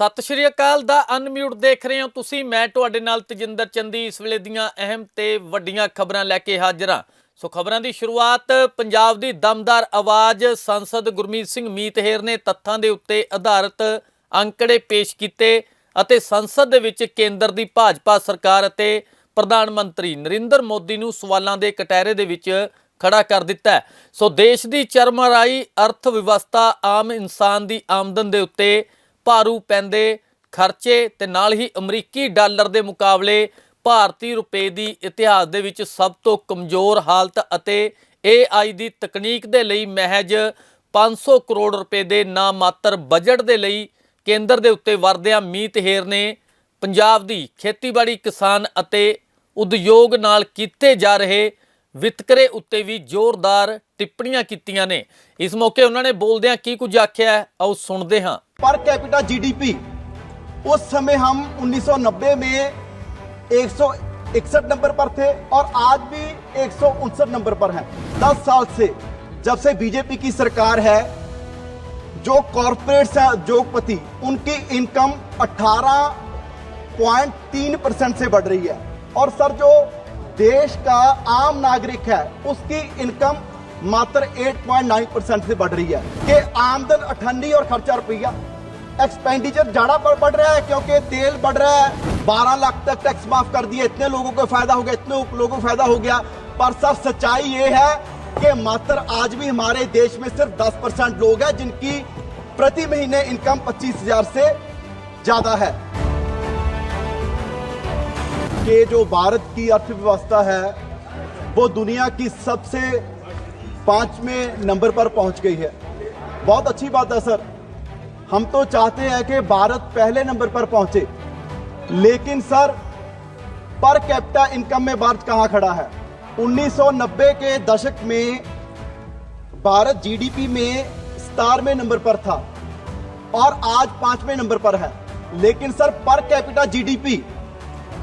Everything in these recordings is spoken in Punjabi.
ਸਤਿ ਸ਼੍ਰੀ ਅਕਾਲ ਦਾ ਅਨਮਿਊਟ ਦੇਖ ਰਹੇ ਹੋ ਤੁਸੀਂ। ਮੈਂ ਤੁਹਾਡੇ ਨਾਲ ਤਜਿੰਦਰ ਚੰਦੀ। ਇਸ ਵੇਲੇ ਦੀਆਂ ਅਹਿਮ ਤੇ ਵੱਡੀਆਂ ਖਬਰਾਂ ਲੈ ਕੇ ਹਾਜ਼ਰ ਹਾਂ। ਸੋ ਖਬਰਾਂ ਦੀ ਸ਼ੁਰੂਆਤ, ਪੰਜਾਬ ਦੀ ਦਮਦਾਰ ਆਵਾਜ਼, ਸੰਸਦ ਗੁਰਮੀਤ ਸਿੰਘ ਮੀਤਹੇਰ ਨੇ ਤੱਥਾਂ ਦੇ ਉੱਤੇ ਆਧਾਰਿਤ ਅੰਕੜੇ ਪੇਸ਼ ਕੀਤੇ ਅਤੇ ਸੰਸਦ ਦੇ ਵਿੱਚ ਕੇਂਦਰ ਦੀ ਭਾਜਪਾ ਸਰਕਾਰ ਅਤੇ ਪ੍ਰਧਾਨ ਮੰਤਰੀ ਨਰਿੰਦਰ ਮੋਦੀ ਨੂੰ ਸਵਾਲਾਂ ਦੇ ਕਟਹਿਰੇ ਦੇ ਵਿੱਚ ਖੜਾ ਕਰ ਦਿੱਤਾ ਸੋ ਦੇਸ਼ ਦੀ ਚਰਮਰਾਈ, ਅਰਥ ਵਿਵਸਥਾ ਆਮ ਇਨਸਾਨ ਦੀ ਆਮਦਨ ਦੇ ਉੱਤੇ ਭਾਰੂ ਪੈਂਦੇ ਖਰਚੇ ਤੇ ਨਾਲ ਹੀ ਅਮਰੀਕੀ ਡਾਲਰ ਦੇ ਮੁਕਾਬਲੇ ਭਾਰਤੀ ਰੁਪਏ ਦੀ ਇਤਿਹਾਸ ਦੇ ਵਿੱਚ ਸਭ ਤੋਂ ਕਮਜ਼ੋਰ ਹਾਲਤ ਅਤੇ AI ਦੀ ਤਕਨੀਕ ਦੇ ਲਈ ਮਹਿਜ 500 ਕਰੋੜ ਰੁਪਏ ਦੇ ਨਾਮਾਤਰ ਬਜਟ ਦੇ ਲਈ ਕੇਂਦਰ ਦੇ ਉੱਤੇ ਵਰਦਿਆਂ ਮੀਤ ਹੇਰ ਨੇ ਪੰਜਾਬ ਦੀ ਖੇਤੀਬਾੜੀ ਕਿਸਾਨ ਅਤੇ ਉਦਯੋਗ ਨਾਲ ਕੀਤੇ ਜਾ ਰਹੇ ਵਿਤਕਰੇ ਉੱਤੇ ਵੀ ਜ਼ੋਰਦਾਰ ਟਿੱਪਣੀਆਂ ਕੀਤੀਆਂ ਨੇ। ਇਸ ਮੌਕੇ ਉਹਨਾਂ ਨੇ ਬੋਲਦਿਆਂ ਕੀ ਕੁਝ ਆਖਿਆ ਆਓ ਸੁਣਦੇ ਹਾਂ। पर कैपिटा जीडीपी उस समय हम 1990 में 161 नंबर पर थे और आज भी एक सौ उनसठ नंबर पर हैं। 10 साल से जब से बीजेपी की सरकार है, जो कॉरपोरेट्स हैं, उद्योगपति, उनकी इनकम 18.3 परसेंट से बढ़ रही है। और सर, जो देश का आम नागरिक है, उसकी इनकम मात्र 8.9 परसेंट से बढ़ रही है। कि आमदन, अठन्नी और खर्चा रुपया एक्सपेंडिचर ज़्यादा बढ़ रहा है क्योंकि तेल बढ़ रहा है। 12 लाख तक टैक्स माफ़ कर दिए। इतने लोगों को फ़ायदा हो गया, इतने लोगों को फ़ायदा हो गया। पर सर, सच्चाई ये है कि मात्र आज भी हमारे देश में सिर्फ़ 10 परसेंट लोग हैं जिनकी प्रति महीने इनकम पच्चीस हज़ार से ज़्यादा है। कि जो भारत की अर्थव्यवस्था है, वो दुनिया की सबसे पाँचवें नंबर पर पहुँच गई है। बहुत अच्छी बात है, सर। हम तो चाहते हैं कि भारत पहले नंबर पर पहुँचे। लेकिन सर, पर कैपिटा इनकम में भारत कहाँ खड़ा है? 1990 के दशक में भारत जीडीपी में सतारवें नंबर पर था और आज पाँचवें नंबर पर है। लेकिन सर, पर कैपिटा जीडीपी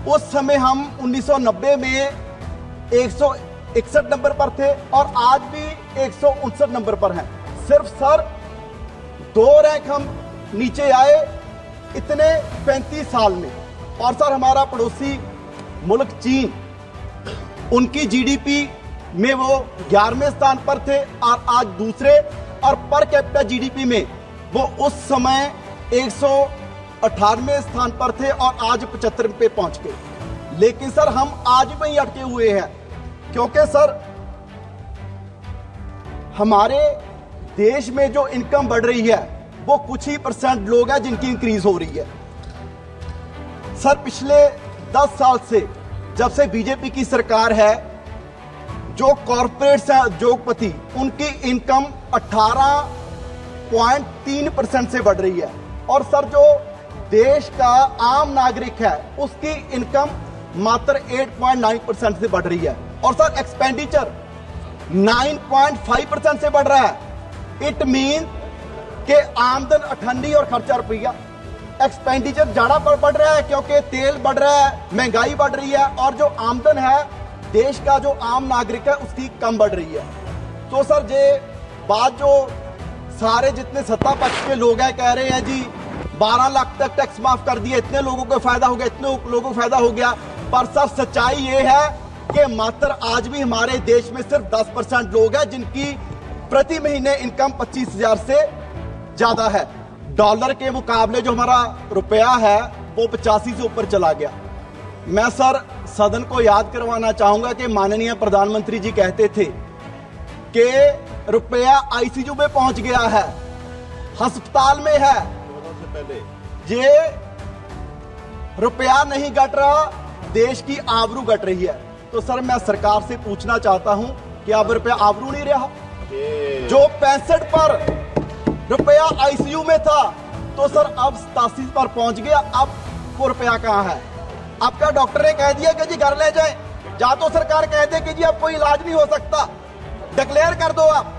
उस समय हम 1990 में 161 नंबर पर थे और आज भी एक सौ उनसठ नंबर पर हैं। सिर्फ़ सर दो रैंक हम नीचे आए इतने 35 साल में। और सर, हमारा पड़ोसी मुल्क चीन, उनकी जीडीपी में वो 11वें स्थान पर थे और आज दूसरे और पर कैपिटा जीडीपी में वो उस समय एक स्थान पर थे और आज पचहत्तर पे पहुँच गए। लेकिन सर, हम आज भी अटके हुए हैं, क्योंकि सर, हमारे देश में जो इनकम बढ़ रही है, वो कुछ ही परसेंट लोग हैं जिनकी इंक्रीज हो रही है। सर, पिछले 10 साल से जब से बीजेपी की सरकार है, जो कॉरपोरेट्स हैं, उद्योगपति, उनकी इनकम 18.3 परसेंट से बढ़ रही है। और सर, जो देश का आम नागरिक है, उसकी इनकम मात्र 8.9 परसेंट से बढ़ रही है। और सर एक्सपेंडिचर 9.5 परसेंट से बढ़ रहा है। इट मीन कि आमदन अठन्नी और खर्चा रुपया। एक्सपेंडिचर ज़्यादा बढ़ रहा है क्योंकि तेल बढ़ रहा है, महँगाई बढ़ रही है और जो आमदन है, देश का जो आम नागरिक है, उसकी कम बढ़ रही है। तो सर, ये बात जो सारे जितने सत्ता पक्ष के लोग हैं, कह रहे हैं जी 12 लाख तक टैक्स माफ़ कर दिए, इतने लोगों को फ़ायदा हो गया, इतने लोगों को फ़ायदा हो गया। पर सर, सच्चाई ये है कि मात्र आज भी हमारे देश में सिर्फ़ 10 परसेंट लोग हैं जिनकी प्रति महीने इनकम पच्चीस हज़ार से ज़्यादा है। डॉलर के मुकाबले जो हमारा रुपया है, वो पचासी से ऊपर चला गया। मैं सर, सदन को याद करवाना चाहूँगा कि माननीय प्रधानमंत्री जी कहते थे कि रुपया आईसीयू में पहुँच गया है, अस्पताल में है। ये रुपया नहीं घट रहा, देश की आबरू घट रही है। तो सर, मैं सरकार से पूछना चाहता हूँ कि अब रुपया आबरू नहीं रहा। जो पैंसठ पर रुपया आईसीयू में था तो सर अब सतासी पर पहुँच गया। अब वो रुपया कहाँ है? आपका डॉक्टर ने कह दिया कि जी घर ले जाए। या तो सरकार कह दे कि जी अब कोई इलाज नहीं हो सकता। डिक्लेयर कर दो आप।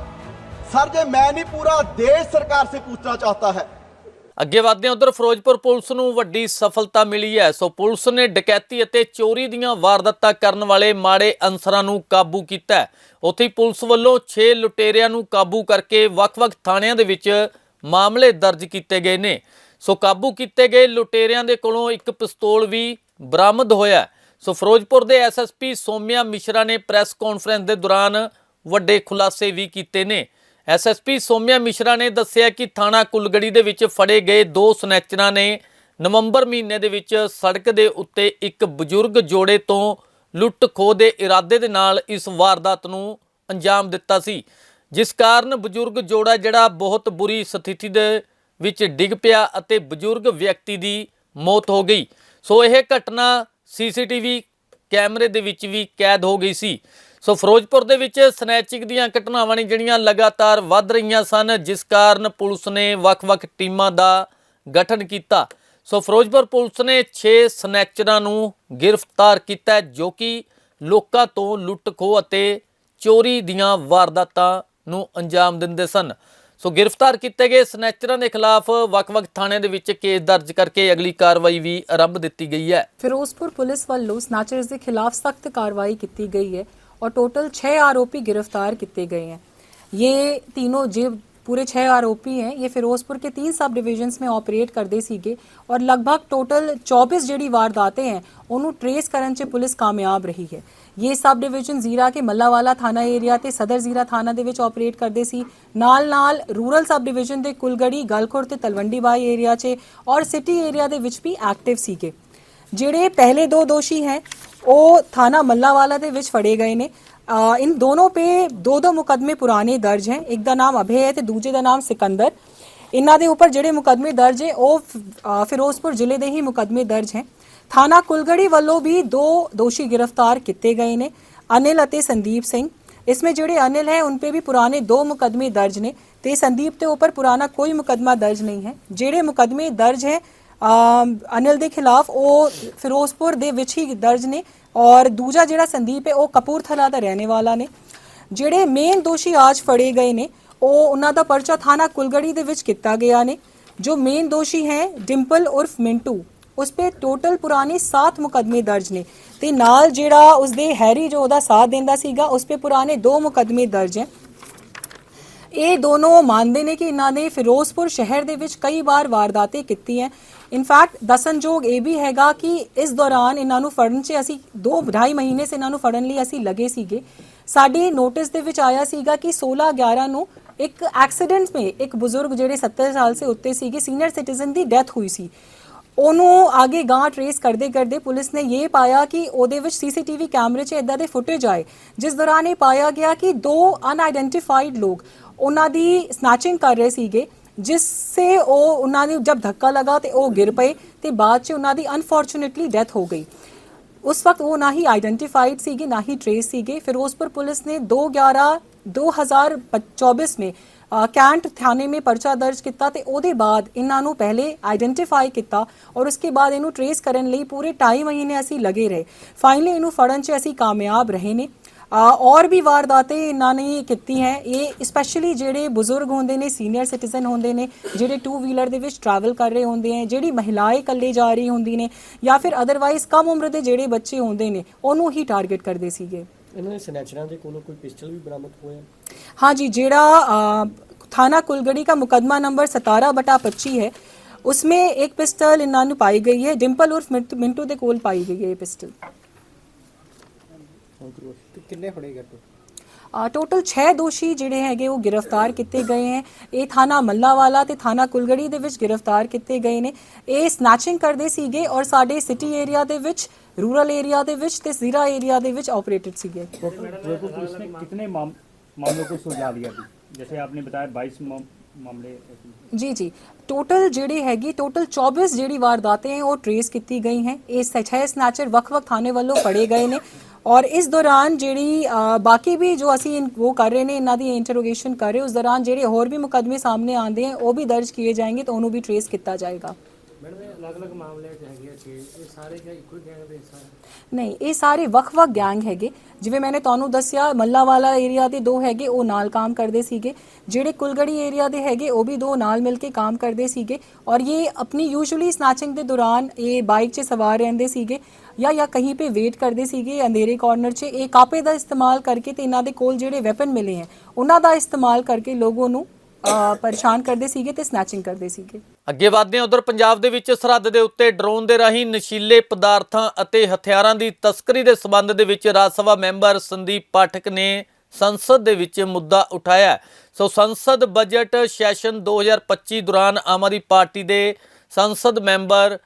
सर जे, मैं नहीं, पूरा देश सरकार से पूछना चाहता है। ਅੱਗੇ ਵਧਦੇ ਹਾਂ ਉਧਰ, ਫਿਰੋਜ਼ਪੁਰ ਪੁਲਿਸ ਨੂੰ ਵੱਡੀ ਸਫਲਤਾ ਮਿਲੀ ਹੈ। ਸੋ ਪੁਲਿਸ ਨੇ ਡਕੈਤੀ ਅਤੇ ਚੋਰੀ ਦੀਆਂ ਵਾਰਦਾਤਾਂ ਕਰਨ ਵਾਲੇ ਮਾੜੇ ਅਨਸਰਾਂ ਨੂੰ ਕਾਬੂ ਕੀਤਾ ਉੱਥੇ ਪੁਲਿਸ ਵੱਲੋਂ 6 ਲੁਟੇਰਿਆਂ ਨੂੰ ਕਾਬੂ ਕਰਕੇ ਵੱਖ-ਵੱਖ ਥਾਣਿਆਂ ਦੇ ਵਿੱਚ ਮਾਮਲੇ ਦਰਜ ਕੀਤੇ ਗਏ ਨੇ। ਸੋ ਕਾਬੂ ਕੀਤੇ ਗਏ ਲੁਟੇਰਿਆਂ ਦੇ ਕੋਲੋਂ ਇੱਕ ਪਿਸਤੌਲ ਵੀ ਬਰਾਮਦ ਹੋਇਆ ਸੋ ਫਿਰੋਜ਼ਪੁਰ ਦੇ ਐਸਐਸਪੀ ਸੋਮਿਆ ਮਿਸ਼ਰਾ ਨੇ ਪ੍ਰੈਸ ਕਾਨਫਰੰਸ ਦੇ ਦੌਰਾਨ ਵੱਡੇ ਖੁਲਾਸੇ ਵੀ ਕੀਤੇ ਨੇ। ਐਸਐਸਪੀ ਸੋਮਿਆ ਮਿਸ਼ਰਾ ਨੇ ਦੱਸਿਆ ਕਿ ਥਾਣਾ ਕੁਲਗੜੀ ਦੇ ਵਿੱਚ ਫੜੇ ਗਏ ਦੋ ਸਨੈਚਰਾਂ ਨੇ ਨਵੰਬਰ ਮਹੀਨੇ ਦੇ ਵਿੱਚ ਸੜਕ ਦੇ ਉੱਤੇ ਇੱਕ ਬਜ਼ੁਰਗ ਜੋੜੇ ਤੋਂ ਲੁੱਟ ਖੋਹ ਦੇ ਇਰਾਦੇ ਦੇ ਨਾਲ ਇਸ ਵਾਰਦਾਤ ਨੂੰ ਅੰਜਾਮ ਦਿੱਤਾ ਸੀ, ਜਿਸ ਕਾਰਨ ਬਜ਼ੁਰਗ ਜੋੜਾ ਜਿਹੜਾ ਬਹੁਤ ਬੁਰੀ ਸਥਿਤੀ ਦੇ ਵਿੱਚ ਡਿੱਗ ਪਿਆ ਅਤੇ ਬਜ਼ੁਰਗ ਵਿਅਕਤੀ ਦੀ ਮੌਤ ਹੋ ਗਈ। ਸੋ ਇਹ ਘਟਨਾ ਸੀਸੀਟੀਵੀ ਕੈਮਰੇ ਦੇ ਵਿੱਚ ਵੀ ਕੈਦ ਹੋ ਗਈ ਸੀ। ਸੋ ਫਿਰੋਜ਼ਪੁਰ ਦੇ ਵਿੱਚ ਸਨੈਚਿੰਗ ਦੀਆਂ ਘਟਨਾਵਾਂ ਨੇ ਜਿਹੜੀਆਂ ਲਗਾਤਾਰ ਵੱਧ ਰਹੀਆਂ ਸਨ, ਜਿਸ ਕਾਰਨ ਪੁਲਿਸ ਨੇ ਵੱਖ-ਵੱਖ ਟੀਮਾਂ ਦਾ ਗਠਨ ਕੀਤਾ। ਸੋ ਫਿਰੋਜ਼ਪੁਰ ਪੁਲਿਸ ਨੇ 6 ਸਨੈਚਰਾਂ ਨੂੰ ਗ੍ਰਿਫਤਾਰ ਕੀਤਾ ਜੋ ਕਿ ਲੋਕਾਂ ਤੋਂ ਲੁੱਟ-ਖੋਹ ਅਤੇ ਚੋਰੀ ਦੀਆਂ ਵਾਰਦਾਤਾਂ ਨੂੰ ਅੰਜਾਮ ਦਿੰਦੇ ਸਨ। ਸੋ ਗ੍ਰਿਫਤਾਰ ਕੀਤੇ ਗਏ ਸਨੈਚਰਾਂ ਦੇ ਖਿਲਾਫ ਵੱਖ-ਵੱਖ ਥਾਣਿਆਂ ਦੇ ਵਿੱਚ ਕੇਸ ਦਰਜ ਕਰਕੇ ਅਗਲੀ ਕਾਰਵਾਈ ਵੀ ਆਰੰਭ ਦਿੱਤੀ ਗਈ ਹੈ। ਫਿਰੋਜ਼ਪੁਰ ਪੁਲਿਸ ਵੱਲੋਂ ਸਨੈਚਰਸ ਦੇ ਖਿਲਾਫ ਸਖਤ ਕਾਰਵਾਈ ਕੀਤੀ ਗਈ ਹੈ। और टोटल छः आरोपी गिरफ्तार किए गए हैं। ये तीनों जो पूरे छः आरोपी हैं। ये फिरोजपुर के तीन सब डिविजन्स में ऑपरेट करते ਸੀਗੇ ਔਰ ਲਗਭਗ ਟੋਟਲ 24 ਜਿਹੜੀ ਵਾਰਦਾतें हैं ਉਹਨੂੰ ਟ੍ਰੇਸ ਕਰਨ 'ਚ ਪੁਲਿਸ ਕਾਮਯਾਬ ਰਹੀ ਹੈ ਇਹ ਸਬ ਡਿਵੀਜ਼ਨ ਜ਼ੀਰਾ ਕੇ ਮੱਲਾਵਾਲਾ ਥਾਣਾ ਏਰੀਆ ਤੇ ਸਦਰ ਜ਼ੀਰਾ ਥਾਣਾ ਦੇ ਵਿੱਚ ਆਪਰੇਟ ਕਰਦੇ ਸੀ ਨਾਲ ਨਾਲ ਰੂਰਲ ਸਬ ਡਿਵੀਜ਼ਨ ਦੇ ਕੁਲਗੜੀ ਗਲਖੁਰ ਤੇ ਤਲਵੰਡੀ ਬਾਈ ਏਰੀਆ 'ਚ ਔਰ ਸਿਟੀ ਏਰੀਆ ਦੇ ਵਿੱਚ ਵੀ ਐਕਟਿਵ ਸੀਗੇ ਜਿਹੜੇ ਪਹਿਲੇ ਦੋ ਦੋਸ਼ੀ ਹੈ ਉਹ ਥਾਣਾ ਮੱਲਾਵਾਲਾ ਦੇ ਵਿੱਚ ਫੜੇ ਗਏ ਨੇ ਅ, ਇਨ ਦੋਨੋਂ पे ਦੋ ਦੋ ਮੁਕਦਮੇ ਪੁਰਾਣੇ ਦਰਜ ਹੈ ਇੱਕ ਦਾ ਨਾਮ ਅਭੇ ਹੈ ਤੇ ਦੂਜੇ ਦਾ ਨਾਮ ਸਿਕੰਦਰ ਇਹਨਾਂ ਦੇ ਉੱਪਰ ਜਿਹੜੇ ਮੁਕਦਮੇ ਦਰਜ ਹੈ ਉਹ ਫ- ਅ, ਫਿਰੋਜ਼ਪੁਰ ਜ਼ਿਲ੍ਹੇ ਦੇ ਹੀ ਮੁਕਦਮੇ ਦਰਜ ਹੈ ਥਾਣਾ ਕੁਲਗੜੀ ਵੱਲੋਂ ਵੀ ਦੋ ਦੋਸ਼ੀ ਗ੍ਰਿਫਤਾਰ ਕੀਤੇ ਗਏ ਨੇ ਅਨਿਲ ਅਤੇ ਸੰਦੀਪ ਸਿੰਘ इसमें ਜਿਹੜੇ अनिल है उन पे भी पुराने दो मुकदमे दर्ज ने ਤੇ ਸੰਦੀਪ ਦੇ ਉੱਪਰ ਪੁਰਾਣਾ ਕੋਈ ਮੁਕਦਮਾ ਦਰਜ ਨਹੀਂ ਹੈ ਜਿਹੜੇ ਮੁਕਦਮੇ ਦਰਜ ਹੈ ਅਮ, ਅਨਿਲ ਦੇ ਖਿਲਾਫ ਉਹ ਫਿਰੋਜ਼ਪੁਰ ਦੇ ਵਿੱਚ ਹੀ ਦਰਜ ਨੇ ਔਰ ਦੂਜਾ ਜਿਹੜਾ ਸੰਦੀਪ ਹੈ, ਉਹ ਕਪੂਰਥਲਾ ਦਾ ਰਹਿਣੇ ਵਾਲਾ ਨੇ। ਜਿਹੜੇ ਮੇਨ ਦੋਸ਼ੀ ਆਜ ਫੜੇ ਗਏ ਨੇ, ਉਹ ਉਹਨਾਂ ਦਾ ਪਰਚਾ ਥਾਣਾ ਕੁਲਗੜੀ ਦੇ ਵਿੱਚ ਕੀਤਾ ਗਿਆ ਨੇ। ਜੋ ਮੇਨ ਦੋਸ਼ੀ ਹੈ, ਡਿੰਪਲ ਉਰਫ ਮਿੰਟੂ, ਉਸ पे ਟੋਟਲ ਪੁਰਾਣੇ 7 ਮੁਕਦਮੇ ਦਰਜ ਨੇ ਤੇ ਨਾਲ ਜਿਹੜਾ ਉਸ ਦੇ ਹੈਰੀ ਜੋ ਉਹਦਾ ਸਾਥ ਦਿੰਦਾ ਸੀਗਾ, ਉਸ पे ਪੁਰਾਣੇ 2 ਮੁਕਦਮੇ ਦਰਜ ਹੈ। ਇਹ ਦੋਨੋਂ ਮੰਨਦੇ ਨੇ ਕਿ ਇਹਨਾਂ ਨੇ ਫਿਰੋਜ਼ਪੁਰ ਸ਼ਹਿਰ ਦੇ ਵਿੱਚ ਕਈ ਵਾਰ ਵਾਰਦਾਤਾਂ ਕੀਤੀ ਹੈ ਇਨਫੈਕਟ ਦੱਸਣਯੋਗ ਇਹ ਵੀ ਹੈਗਾ ਕਿ ਇਸ ਦੌਰਾਨ ਇਹਨਾਂ ਨੂੰ ਫੜਨ 'ਚ ਅਸੀਂ 2 2.5 ਮਹੀਨੇ ਸੇ ਇਹਨਾਂ ਨੂੰ ਫੜਨ ਲਈ ਅਸੀਂ ਲੱਗੇ ਸੀਗੇ। ਸਾਡੇ ਨੋਟਿਸ ਦੇ ਵਿੱਚ ਆਇਆ ਸੀਗਾ ਕਿ 16 11 ਨੂੰ ਇੱਕ ਐਕਸੀਡੈਂਟ ਮੇ ਇੱਕ ਬਜ਼ੁਰਗ ਜਿਹੜੇ 70 ਸਾਲ ਸੇ ਉੱਤੇ ਸੀਗੇ ਸੀਨੀਅਰ ਸਿਟੀਜ਼ਨ ਦੀ ਡੈਥ ਹੋਈ ਸੀ। ਉਹਨੂੰ ਅੱਗੇ ਗਾਂ ਟਰੇਸ ਕਰਦੇ ਕਰਦੇ ਪੁਲਿਸ ਨੇ ਇਹ ਪਾਇਆ ਕਿ ਉਹਦੇ ਵਿੱਚ ਸੀਸੀਟੀਵੀ ਕੈਮਰੇ 'ਚ ਇਦਾਂ ਦੇ ਫੁਟੇਜ ਆਏ, ਜਿਸ ਦੌਰਾਨ ਇਹ ਪਾਇਆ ਗਿਆ ਕਿ ਦੋ ਅਨਆਇਡੈਂਟੀਫਾਈਡ ਲੋਕ ਉਹਨਾਂ ਦੀ ਸਨੈਚਿੰਗ ਕਰ ਰਹੇ ਸੀਗੇ। ਜਿਸ ਸੇ ਉਹ ਉਹਨਾਂ ਨੂੰ ਜਦ ਧੱਕਾ ਲਗਾ ਤੇ ਉਹ ਗਿਰ ਪਏ ਤੇ ਬਾਅਦ 'ਚ ਉਹਨਾਂ ਦੀ ਅਨਫੋਰਚੂਨੇਟਲੀ ਡੈਥ ਹੋ ਗਈ उस वक्त वो ना ही आइडेंटिफाइड सीगे ना ही ट्रेस सीगे फिरोजपुर पुलिस ने 2 11 2024 में ਅ, ਕੈਂਟ ਥਾਣੇ में ਪਰਚਾ ਦਰਜ ਕੀਤਾ ਤੇ ਉਹਦੇ ਬਾਅਦ ਇਹਨਾਂ ਨੂੰ ਪਹਿਲੇ ਆਈਡੈਂਟੀਫਾਈ ਕੀਤਾ ਔਰ ਉਸਕੇ ਬਾਅਦ ਇਹਨੂੰ ਟਰੇਸ ਕਰਨ ਲਈ ਪੂਰੇ 2.5 ਮਹੀਨੇ ਅਸੀਂ ਲੱਗੇ ਰਹੇ ਫਾਈਨਲੀ ਇਹਨੂੰ ਫੜਨ 'ਚ ਅਸੀਂ ਕਾਮਯਾਬ ਰਹੇ ਨੇ ਅ, ਔਰ ਵੀ ਵਾਰਦਾਤਾਂ ਇਹਨਾਂ ਨੇ ਕੀਤੀ ਹੈ। ਇਹ ਸਪੈਸ਼ਲੀ ਜਿਹੜੇ ਬਜ਼ੁਰਗ ਹੁੰਦੇ ਨੇ ਸੀਨੀਅਰ ਸਿਟੀਜ਼ਨ ਹੁੰਦੇ ਨੇ ਜਿਹੜੇ ਟੂ ਵੀਲਰ ਦੇ ਵਿੱਚ ਟਰੈਵਲ ਕਰ ਰਹੇ ਹੁੰਦੇ ਹੈ ਜਿਹੜੀ ਮਹਿਲਾਏ ਇਕੱਲੇ ਜਾ ਰਹੀ ਹੁੰਦੀ ਨੇ ਜਾਂ ਫਿਰ ਅਦਰਵਾਈਜ਼ ਕਮ ਉਮਰ ਦੇ ਜਿਹੜੇ ਬੱਚੇ ਹੁੰਦੇ ਨੇ ਉਹਨੂੰ ਹੀ ਟਾਰਗੇਟ ਕਰਦੇ ਸੀਗੇ। ਇਹਨਾਂ ਦੇ ਸਨੈਚਰਾਂ ਦੇ ਕੋਲੋਂ ਕੋਈ ਪਿਸਟਲ ਵੀ ਬਰਾਮਦ ਹੋਇਆ? ਹਾਂਜੀ ਜਿਹੜਾ थाना कुलगड़ी का मुकदमा नंबर सतारह बटा पच्ची है उसमें एक पिस्टल इन्ना ਪਾਈ ਗਈ ਹੈ डिम्पल उर्फ मिंटू दे कोल पाई गई है ये पिस्टल ਗਰੋਹ ਟੋਟਲ 6 ਦੋਸ਼ੀ ਜਿਹੜੇ ਹੈਗੇ ਉਹ ਗ੍ਰਿਫਤਾਰ ਕੀਤੇ ਗਏ ਹੈ। ਇਹ ਥਾਣਾ ਮੱਲਾਵਾਲਾ ਤੇ ਥਾਣਾ ਕੁਲਗੜੀ ਦੇ ਵਿੱਚ ਗ੍ਰਿਫਤਾਰ ਕੀਤੇ ਗਏ ਨੇ। ਇਹ ਸਨੈਚਿੰਗ ਕਰਦੇ ਸੀਗੇ ਔਰ ਸਾਡੇ ਸਿਟੀ ਏਰੀਆ ਦੇ ਵਿੱਚ ਰੂਰਲ ਏਰੀਆ ਦੇ ਵਿੱਚ ਤੇ ਜ਼ੀਰਾ ਏਰੀਆ ਦੇ ਵਿੱਚ ਆਪਰੇਟਡ ਸੀਗੇ। ਜੀ? ਜੀ ਟੋਟਲ ਜਿਹੜੀ ਹੈਗੀ ਟੋਟਲ 24 ਜਿਹੜੀ ਵਾਰਦਾਤਾਂ ਹੈ ਉਹ ਟ੍ਰੇਸ ਕੀਤੀ ਗਈ ਹੈ। ਇਹ 6 ਸਨੈਚਰ ਵੱਖ-ਵੱਖ ਥਾਣੇ ਵੱਲੋਂ ਫੜੇ ਗਏ ਨੇ। ਔਰ ਇਸ ਦੌਰਾਨ ਜਿਹੜੀ ਬਾਕੀ ਵੀ ਜੋ ਅਸੀਂ ਉਹ ਕਰ ਰਹੇ ਨੇ ਇਹਨਾਂ ਦੀ ਇੰਟਰੋਗੇਸ਼ਨ ਕਰ ਰਹੇ ਉਸ ਦੌਰਾਨ ਜਿਹੜੇ ਹੋਰ ਵੀ ਮੁਕਦਮੇ ਸਾਹਮਣੇ ਆਉਂਦੇ हैं ਉਹ ਵੀ ਦਰਜ ਕੀਏ ਜਾਣਗੇ ਤਾਂ ਉਹਨੂੰ ਵੀ ਟਰੇਸ ਕੀਤਾ ਜਾਏਗਾ। ਮੈਡਮ ਇਹ ਅਲੱਗ-ਅਲੱਗ ਮਾਮਲੇ ਚ ਹੈਗੇ ਆ ਛੇ ਇਹ ਸਾਰੇ ਕਿਆ ਇੱਕੋ ਗੈਂਗ ਦੇ ਸਾਰੇ? ਨਹੀਂ ਇਹ ਸਾਰੇ ਵੱਖ-ਵੱਖ ਗੈਂਗ ਹੈਗੇ। ਜਿਵੇਂ ਮੈंने ਤੁਹਾਨੂੰ ਦੱਸਿਆ ਮੱਲਾਵਾਲਾ ਏਰੀਆ ਦੇ ਦੋ ਹੈਗੇ ਉਹ ਨਾਲ ਕੰਮ ਕਰਦੇ ਸੀਗੇ। ਜਿਹੜੇ ਕੁਲਗੜੀ ਏਰੀਆ ਦੇ ਹੈਗੇ ਉਹ ਵੀ ਦੋ ਨਾਲ ਮਿਲ ਕੇ ਕੰਮ ਕਰਦੇ ਸੀਗੇ। ਔਰ ਇਹ ਆਪਣੀ ਯੂਜੂਅਲੀ ਸਨੈਚਿੰਗ ਦੇ ਦੌਰਾਨ ਇਹ ਬਾਈਕ 'ਚ ਸਵਾਰ ਰਹਿੰਦੇ ਸੀਗੇ। ਜਾਂ ਜਾਂ ਕहीं ਪੇ ਵੇਟ ਕਰਦੇ ਸੀਗੇ ਅੰਧੇਰੇ ਕਾਰਨਰ 'ਚ, ਇਹ ਕਾਪੇ ਦਾ ਇਸਤੇਮਾਲ ਕਰਕੇ ਤੇ ਇਹਨਾਂ ਦੇ ਕੋਲ ਜਿਹੜੇ ਵੈਪਨ ਮਿਲੇ ਹੈ, ਉਹਨਾਂ ਦਾ ਇਸਤੇਮਾਲ ਕਰਕੇ ਲੋਗੋਂ ਨੂੰ ਪਰੇਸ਼ਾਨ ਕਰਦੇ ਸੀਗੇ ਤੇ ਸਨੈਚਿੰਗ ਕਰਦੇ ਸੀਗੇ। ਅੱਗੇ ਵਧਦੇ ਹਾਂ, ਉਧਰ ਪੰਜਾਬ ਦੇ ਵਿੱਚ ਸਰਹੱਦ ਦੇ ਉੱਤੇ ਡਰੋਨ ਦੇ ਰਾਹੀਂ ਨਸ਼ੀਲੇ ਪਦਾਰਥਾਂ ਅਤੇ ਹਥਿਆਰਾਂ ਦੀ ਤਸਕਰੀ ਦੇ ਸਬੰਧ ਦੇ ਵਿੱਚ ਰਾਜ ਸਭਾ ਮੈਂਬਰ ਸੰਦੀਪ ਪਾਠਕ ਨੇ ਸੰਸਦ ਦੇ ਵਿੱਚ ਮੁੱਦਾ ਉਠਾਇਆ ਸੋ ਸੰਸਦ ਬਜਟ ਸੈਸ਼ਨ 2025 ਦੌਰਾਨ ਆਮ ਆਦਮੀ ਪਾਰਟੀ ਦੇ ਸੰਸਦ ਮੈਂਬਰ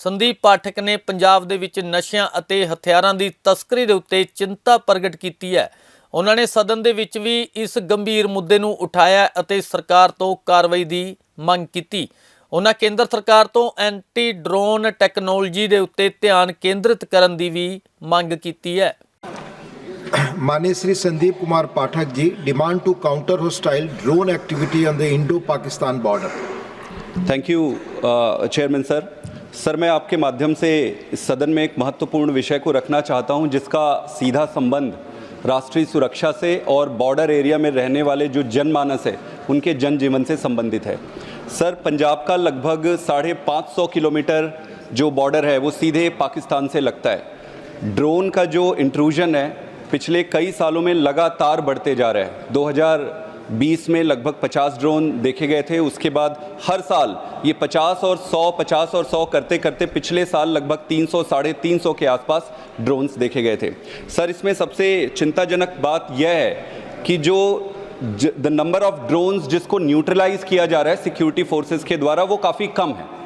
ਸੰਦੀਪ ਪਾਠਕ ਨੇ ਪੰਜਾਬ ਦੇ ਵਿੱਚ ਨਸ਼ਿਆਂ ਅਤੇ ਹਥਿਆਰਾਂ ਦੀ ਤਸਕਰੀ ਦੇ ਉੱਤੇ ਚਿੰਤਾ ਪ੍ਰਗਟ ਕੀਤੀ ਹੈ ਉਹਨਾਂ ਨੇ ਸਦਨ ਦੇ ਵਿੱਚ ਵੀ ਇਸ ਗੰਭੀਰ ਮੁੱਦੇ ਨੂੰ ਉਠਾਇਆ ਅਤੇ ਸਰਕਾਰ ਤੋਂ ਕਾਰਵਾਈ ਦੀ ਮੰਗ ਕੀਤੀ ਉਹਨਾਂ ਕੇਂਦਰ ਸਰਕਾਰ ਤੋਂ ਐਂਟੀ ਡਰੋਨ ਟੈਕਨੋਲੋਜੀ ਦੇ ਉੱਤੇ ਧਿਆਨ ਕੇਂਦਰਿਤ ਕਰਨ ਦੀ ਵੀ ਮੰਗ ਕੀਤੀ ਹੈ माननीय Shri Sandeep Kumar Pathak ji demand to counter hostile drone activity on the Indo Pakistan border thank you chairman sir Sir, मैं आपके माध्यम से सदन में एक महत्वपूर्ण विषय को रखना चाहता हूँ, जिसका सीधा संबंध राष्ट्रीय सुरक्षा से और बॉर्डर एरिया में रहने वाले जो जनमानस है, उनके जनजीवन से संबंधित है। सर, पंजाब का लगभग साढ़े पाँच सौ किलोमीटर जो बॉर्डर है, वो सीधे पाकिस्तान से लगता है। ड्रोन का जो इंट्रूजन है, पिछले कई सालों में लगातार बढ़ते जा रहे है। 2020 में लगभग 50 ड्रोन देखे गए थे। उसके बाद हर साल ये 50 और 100 50 और 100 करते करते पिछले साल लगभग 300 सौ, साढ़े तीन के आसपास ड्रोन्स देखे गए थे। सर, इसमें सबसे चिंताजनक बात यह है कि जो द नंबर ऑफ़ ड्रोन्स जिसको न्यूट्रलाइज किया जा रहा है सिक्योरिटी फोर्सेज के द्वारा, वो काफ़ी कम है।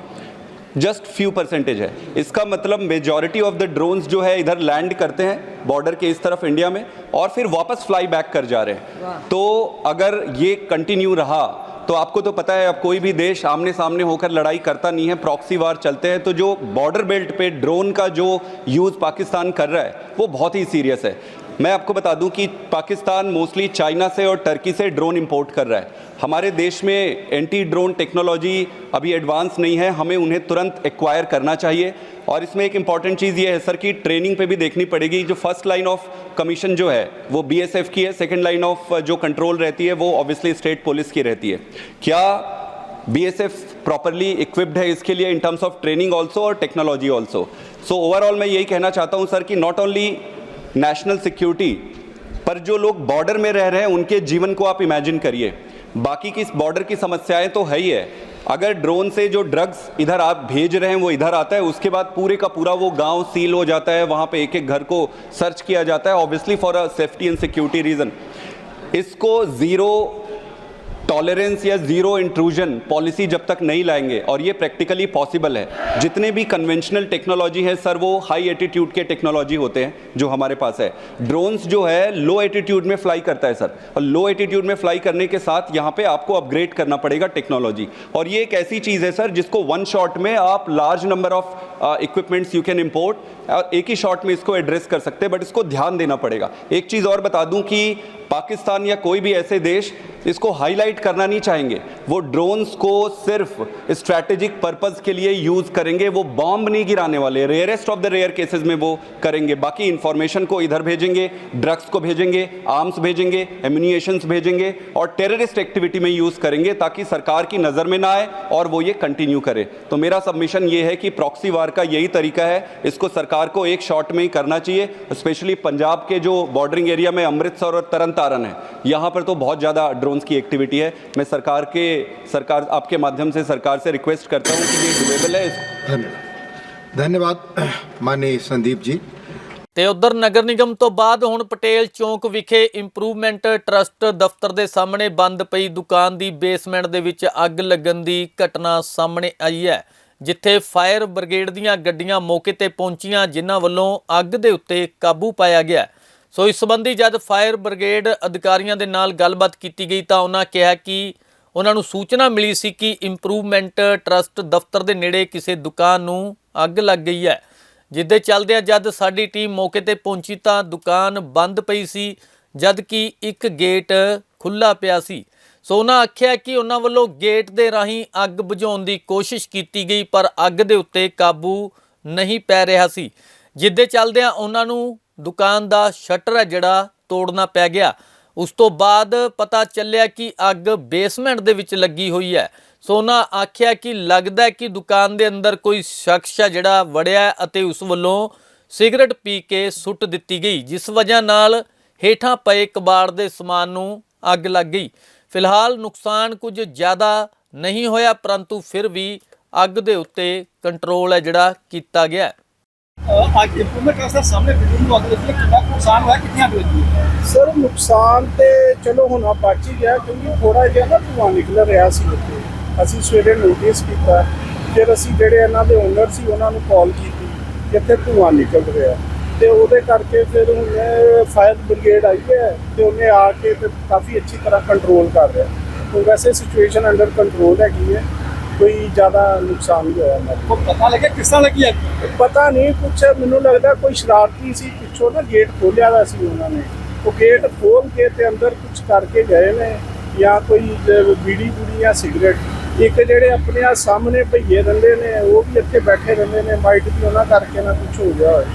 जस्ट फ्यू परसेंटेज है। इसका मतलब मेजॉरिटी ऑफ़ द ड्रोन्स जो है इधर लैंड करते हैं बॉर्डर के इस तरफ़ इंडिया में और फिर वापस फ्लाई बैक कर जा रहे हैं। तो अगर ये कंटिन्यू रहा तो आपको तो पता है अब कोई भी देश आमने सामने होकर लड़ाई करता नहीं है प्रॉक्सी वार चलते हैं तो जो बॉर्डर बेल्ट पे ड्रोन का जो यूज़ पाकिस्तान कर रहा है वो बहुत ही सीरियस है। मैं आपको बता दूँ कि पाकिस्तान मोस्टली चाइना से और टर्की से ड्रोन इंपोर्ट कर रहा है। हमारे देश में एंटी ड्रोन टेक्नोलॉजी अभी एडवांस नहीं है, हमें उन्हें तुरंत एक्वायर करना चाहिए। और इसमें एक इंपॉर्टेंट चीज़ ये है, सर, कि ट्रेनिंग पे भी देखनी पड़ेगी। जो फ़र्स्ट लाइन ऑफ़ कमीशन जो है, वो बीएसएफ की है। सेकंड लाइन ऑफ़ जो कंट्रोल रहती है, वो ऑब्वियसली स्टेट पुलिस की रहती है। क्या बीएसएफ प्रॉपरली इक्विप्ड है इसके लिए in terms of training also और टेक्नोलॉजी ऑल्सो सो ओवरऑल मैं यही कहना चाहता हूँ, सर, कि नॉट ओनली नेशनल सिक्योरिटी पर जो लोग बॉर्डर में रह रहे हैं, उनके जीवन को आप इमेजिन करिए। बाकी की बॉर्डर की समस्याएँ तो है ही है। अगर ड्रोन से जो ड्रग्स इधर आप भेज रहे हैं, वो इधर आता है, उसके बाद पूरे का पूरा वो गाँव सील हो जाता है, वहाँ पे एक एक घर को सर्च किया जाता है obviously for a safety and security reason इसको ज़ीरो टॉलरेंस या ज़ीरो इंट्रूजन पॉलिसी जब तक नहीं लाएँगे, और ये प्रैक्टिकली पॉसिबल है। जितने भी कन्वेंशनल टेक्नोलॉजी है सर वो हाई एटीट्यूड के टेक्नोलॉजी होते हैं, जो हमारे पास है। ड्रोन्स जो है लो एटीट्यूड में फ्लाई करता है सर और लो एटीट्यूड में फ्लाई करने के साथ यहाँ पे आपको अपग्रेड करना पड़ेगा टेक्नोलॉजी और ये एक ऐसी चीज़ है सर जिसको वन शॉट में आप large number of equipments you can import एक ही शॉट में इसको एड्रेस कर सकते हैं बट इसको ध्यान देना पड़ेगा। एक चीज़ और बता दूँ कि पाकिस्तान या कोई भी ऐसे देश, इसको हाईलाइट करना नहीं चाहेंगे। वो ड्रोन्स को सिर्फ़ स्ट्रैटेजिक पर्पस के लिए यूज़ करेंगे, वो बॉम्ब नहीं गिराने वाले। Rarest of the rare cases में वो करेंगे। बाकी इंफॉर्मेशन को इधर भेजेंगे ड्रग्स को भेजेंगे आर्म्स भेजेंगे एम्यूनिएशंस भेजेंगे और टेररिस्ट एक्टिविटी में यूज़ करेंगे ताकि सरकार की नज़र में ना आए और वो ये कंटिन्यू करे। तो मेरा सबमिशन ये है कि प्रॉक्सी वार का यही तरीका है। इसको सरकार को एक शॉट में ही करना चाहिए स्पेशली पंजाब के जो बॉर्डरिंग एरिया में अमृतसर और तरन तारन है। यहाँ पर तो बहुत ज़्यादा ड्रोन्स की एक्टिविटी है। मैं सरकार के सरकार आपके माध्यम से सरकार से रिक्वेस्ट करता हूँ कि ये डुएबल है इस- धन्यवाद धन्यवाद माननीय संदीप जी ਤੇ ਉਧਰ ਨਗਰ ਨਿਗਮ ਤੋਂ ਬਾਅਦ ਹੁਣ ਪਟੇਲ ਚੌਂਕ ਵਿਖੇ ਇੰਪਰੂਵਮੈਂਟ ਟਰਸਟ ਦਫ਼ਤਰ ਦੇ ਸਾਹਮਣੇ ਬੰਦ ਪਈ ਦੁਕਾਨ ਦੀ ਬੇਸਮੈਂਟ ਦੇ ਵਿੱਚ ਅੱਗ ਲੱਗਣ ਦੀ ਘਟਨਾ ਸਾਹਮਣੇ ਆਈ ਹੈ ਜਿੱਥੇ ਫਾਇਰ ਬ੍ਰਿਗੇਡ ਦੀਆਂ ਗੱਡੀਆਂ ਮੌਕੇ ਤੇ ਪਹੁੰਚੀਆਂ ਜਿਨ੍ਹਾਂ ਵੱਲੋਂ ਅੱਗ ਦੇ ਉੱਤੇ ਕਾਬੂ ਪਾਇਆ ਗਿਆ ਸੋ ਇਸ ਸੰਬੰਧੀ ਜਦ ਫਾਇਰ ਬ੍ਰਿਗੇਡ ਅਧਿਕਾਰੀਆਂ ਦੇ ਨਾਲ ਗੱਲਬਾਤ ਕੀਤੀ ਗਈ ਤਾਂ ਉਹਨਾਂ ਕਿਹਾ ਕਿ ਉਹਨਾਂ ਨੂੰ ਸੂਚਨਾ ਮਿਲੀ ਸੀ ਕਿ ਇੰਪਰੂਵਮੈਂਟ ਟਰਸਟ ਦਫ਼ਤਰ ਦੇ ਨੇੜੇ ਕਿਸੇ ਦੁਕਾਨ ਨੂੰ ਅੱਗ ਲੱਗ ਗਈ ਹੈ, ਜਿੱਦੇ ਚੱਲਦਿਆਂ ਜਦ ਸਾਡੀ ਟੀਮ ਮੌਕੇ ਤੇ ਪਹੁੰਚੀ ਤਾਂ ਦੁਕਾਨ ਬੰਦ ਪਈ ਸੀ, ਜਦ ਕਿ ਇੱਕ ਗੇਟ ਖੁੱਲਾ ਪਿਆ ਸੀ। ਸੋ ਉਹਨਾਂ ਆਖਿਆ ਕਿ ਉਹਨਾਂ ਵੱਲੋਂ ਗੇਟ ਦੇ ਰਾਹੀਂ ਅੱਗ ਬੁਝਾਉਣ ਦੀ ਕੋਸ਼ਿਸ਼ ਕੀਤੀ ਗਈ, ਪਰ ਅੱਗ ਦੇ ਉੱਤੇ ਕਾਬੂ ਨਹੀਂ ਪੈ ਰਿਹਾ ਸੀ, ਜਿੱਦੇ ਚੱਲਦਿਆਂ ਉਹਨਾਂ ਨੂੰ ਦੁਕਾਨ ਦਾ ਸ਼ਟਰ ਹੈ ਜਿਹੜਾ ਤੋੜਨਾ ਪੈ ਗਿਆ। ਉਸ ਤੋਂ ਬਾਅਦ ਪਤਾ ਚੱਲਿਆ ਕਿ ਅੱਗ ਬੇਸਮੈਂਟ ਦੇ ਵਿੱਚ ਲੱਗੀ ਹੋਈ ਹੈ। ਸੋ ਉਹਨਾਂ ਆਖਿਆ ਕਿ ਲੱਗਦਾ ਕਿ ਦੁਕਾਨ ਦੇ ਅੰਦਰ ਕੋਈ ਸ਼ਖਸ ਹੈ ਜਿਹੜਾ ਵੜਿਆ ਅਤੇ ਉਸ ਵੱਲੋਂ ਸਿਗਰਟ ਪੀ ਕੇ ਸੁੱਟ ਦਿੱਤੀ ਗਈ, ਜਿਸ ਵਜ੍ਹਾ ਨਾਲ ਹੇਠਾਂ ਪਏ ਕਬਾੜ ਦੇ ਸਮਾਨ ਨੂੰ ਅੱਗ ਲੱਗ ਗਈ। ਫਿਲਹਾਲ ਨੁਕਸਾਨ ਕੁਝ ਜ਼ਿਆਦਾ ਨਹੀਂ ਹੋਇਆ, ਪਰੰਤੂ ਫਿਰ ਵੀ ਅੱਗ ਦੇ ਉੱਤੇ ਕੰਟਰੋਲ ਹੈ ਜਿਹੜਾ ਕੀਤਾ ਗਿਆ ਅੱਜ ਇੰਪਰੂਵਮੈਂਟ ਰਸਤਾ ਸਾਹਮਣੇ ਬਿਲਡਿੰਗ ਨੂੰ ਅੱਗ ਲੱਗੀ ਕਿੰਨਾ ਨੁਕਸਾਨ ਹੋਇਆ ਕਿੰਨੀ ਅੱਗ ਲੱਗੀ ਸਰ, ਨੁਕਸਾਨ ਤੇ ਚਲੋ ਹੁਣ ਆ ਬਚ ਹੀ ਗਿਆ, ਕਿਉਂਕਿ ਥੋੜਾ ਜਿਹਾ ਨਾ ਧੂੰਆਂ ਨਿਕਲ ਰਿਹਾ ਸੀ ਉੱਥੇ। ਅਸੀਂ ਸਵੇਰੇ ਨੋਟਿਸ ਕੀਤਾ, ਫਿਰ ਅਸੀਂ ਜਿਹੜੇ ਇਹਨਾਂ ਦੇ ਓਨਰ ਸੀ, ਉਹਨਾਂ ਨੂੰ ਕਾਲ ਕੀਤੀ ਕਿ ਇੱਥੇ ਧੂੰਆਂ ਨਿਕਲ ਰਿਹਾ। ਤੇ ਉਹਦੇ ਕਰਕੇ ਫਿਰ ਹੁਣ ਫਾਇਰ ਬ੍ਰਿਗੇਡ ਆਈ ਹੈ ਤੇ ਉਹਨੇ ਆ ਕੇ ਤੇ ਕਾਫੀ ਅੱਛੀ ਤਰ੍ਹਾਂ ਕੰਟਰੋਲ ਕਰ ਰਿਹਾ। ਹੁਣ ਵੈਸੇ ਸਿਚੁਏਸ਼ਨ ਅੰਡਰ ਕੰਟਰੋਲ ਹੈਗੀ ਹੈ। ਕੋਈ ਜ਼ਿਆਦਾ ਨੁਕਸਾਨ ਨਹੀਂ ਹੋਇਆ ਨਾ। ਉਹ ਪਤਾ ਲੱਗਿਆ ਕਿਸ ਤਰ੍ਹਾਂ ਲੱਗੀ ਅੱਗ ਪਤਾ ਨਹੀਂ ਕੁਛ ਮੈਨੂੰ ਲੱਗਦਾ ਕੋਈ ਸ਼ਰਾਰਤੀ ਸੀ ਪਿੱਛੋਂ ਨਾ ਗੇਟ ਖੋਲਿਆ ਦਾ ਸੀ ਉਹਨਾਂ ਨੇ। ਉਹ ਗੇਟ ਖੋਲ ਕੇ ਤੇ ਅੰਦਰ ਕੁਝ ਕਰਕੇ ਗਏ ਨੇ ਜਾਂ ਕੋਈ ਬੀੜੀ ਬੂੜੀ ਜਾਂ ਸਿਗਰਟ ਇੱਕ ਜਿਹੜੇ ਆਪਣੇ ਆ ਸਾਹਮਣੇ ਭਈਏ ਰਹਿੰਦੇ ਨੇ ਉਹ ਵੀ ਇੱਥੇ ਬੈਠੇ ਰਹਿੰਦੇ ਨੇ ਮਾਈਟ ਵੀ ਉਹਨਾਂ ਕਰਕੇ ਨਾ ਕੁਝ ਹੋ ਗਿਆ ਹੋਏ।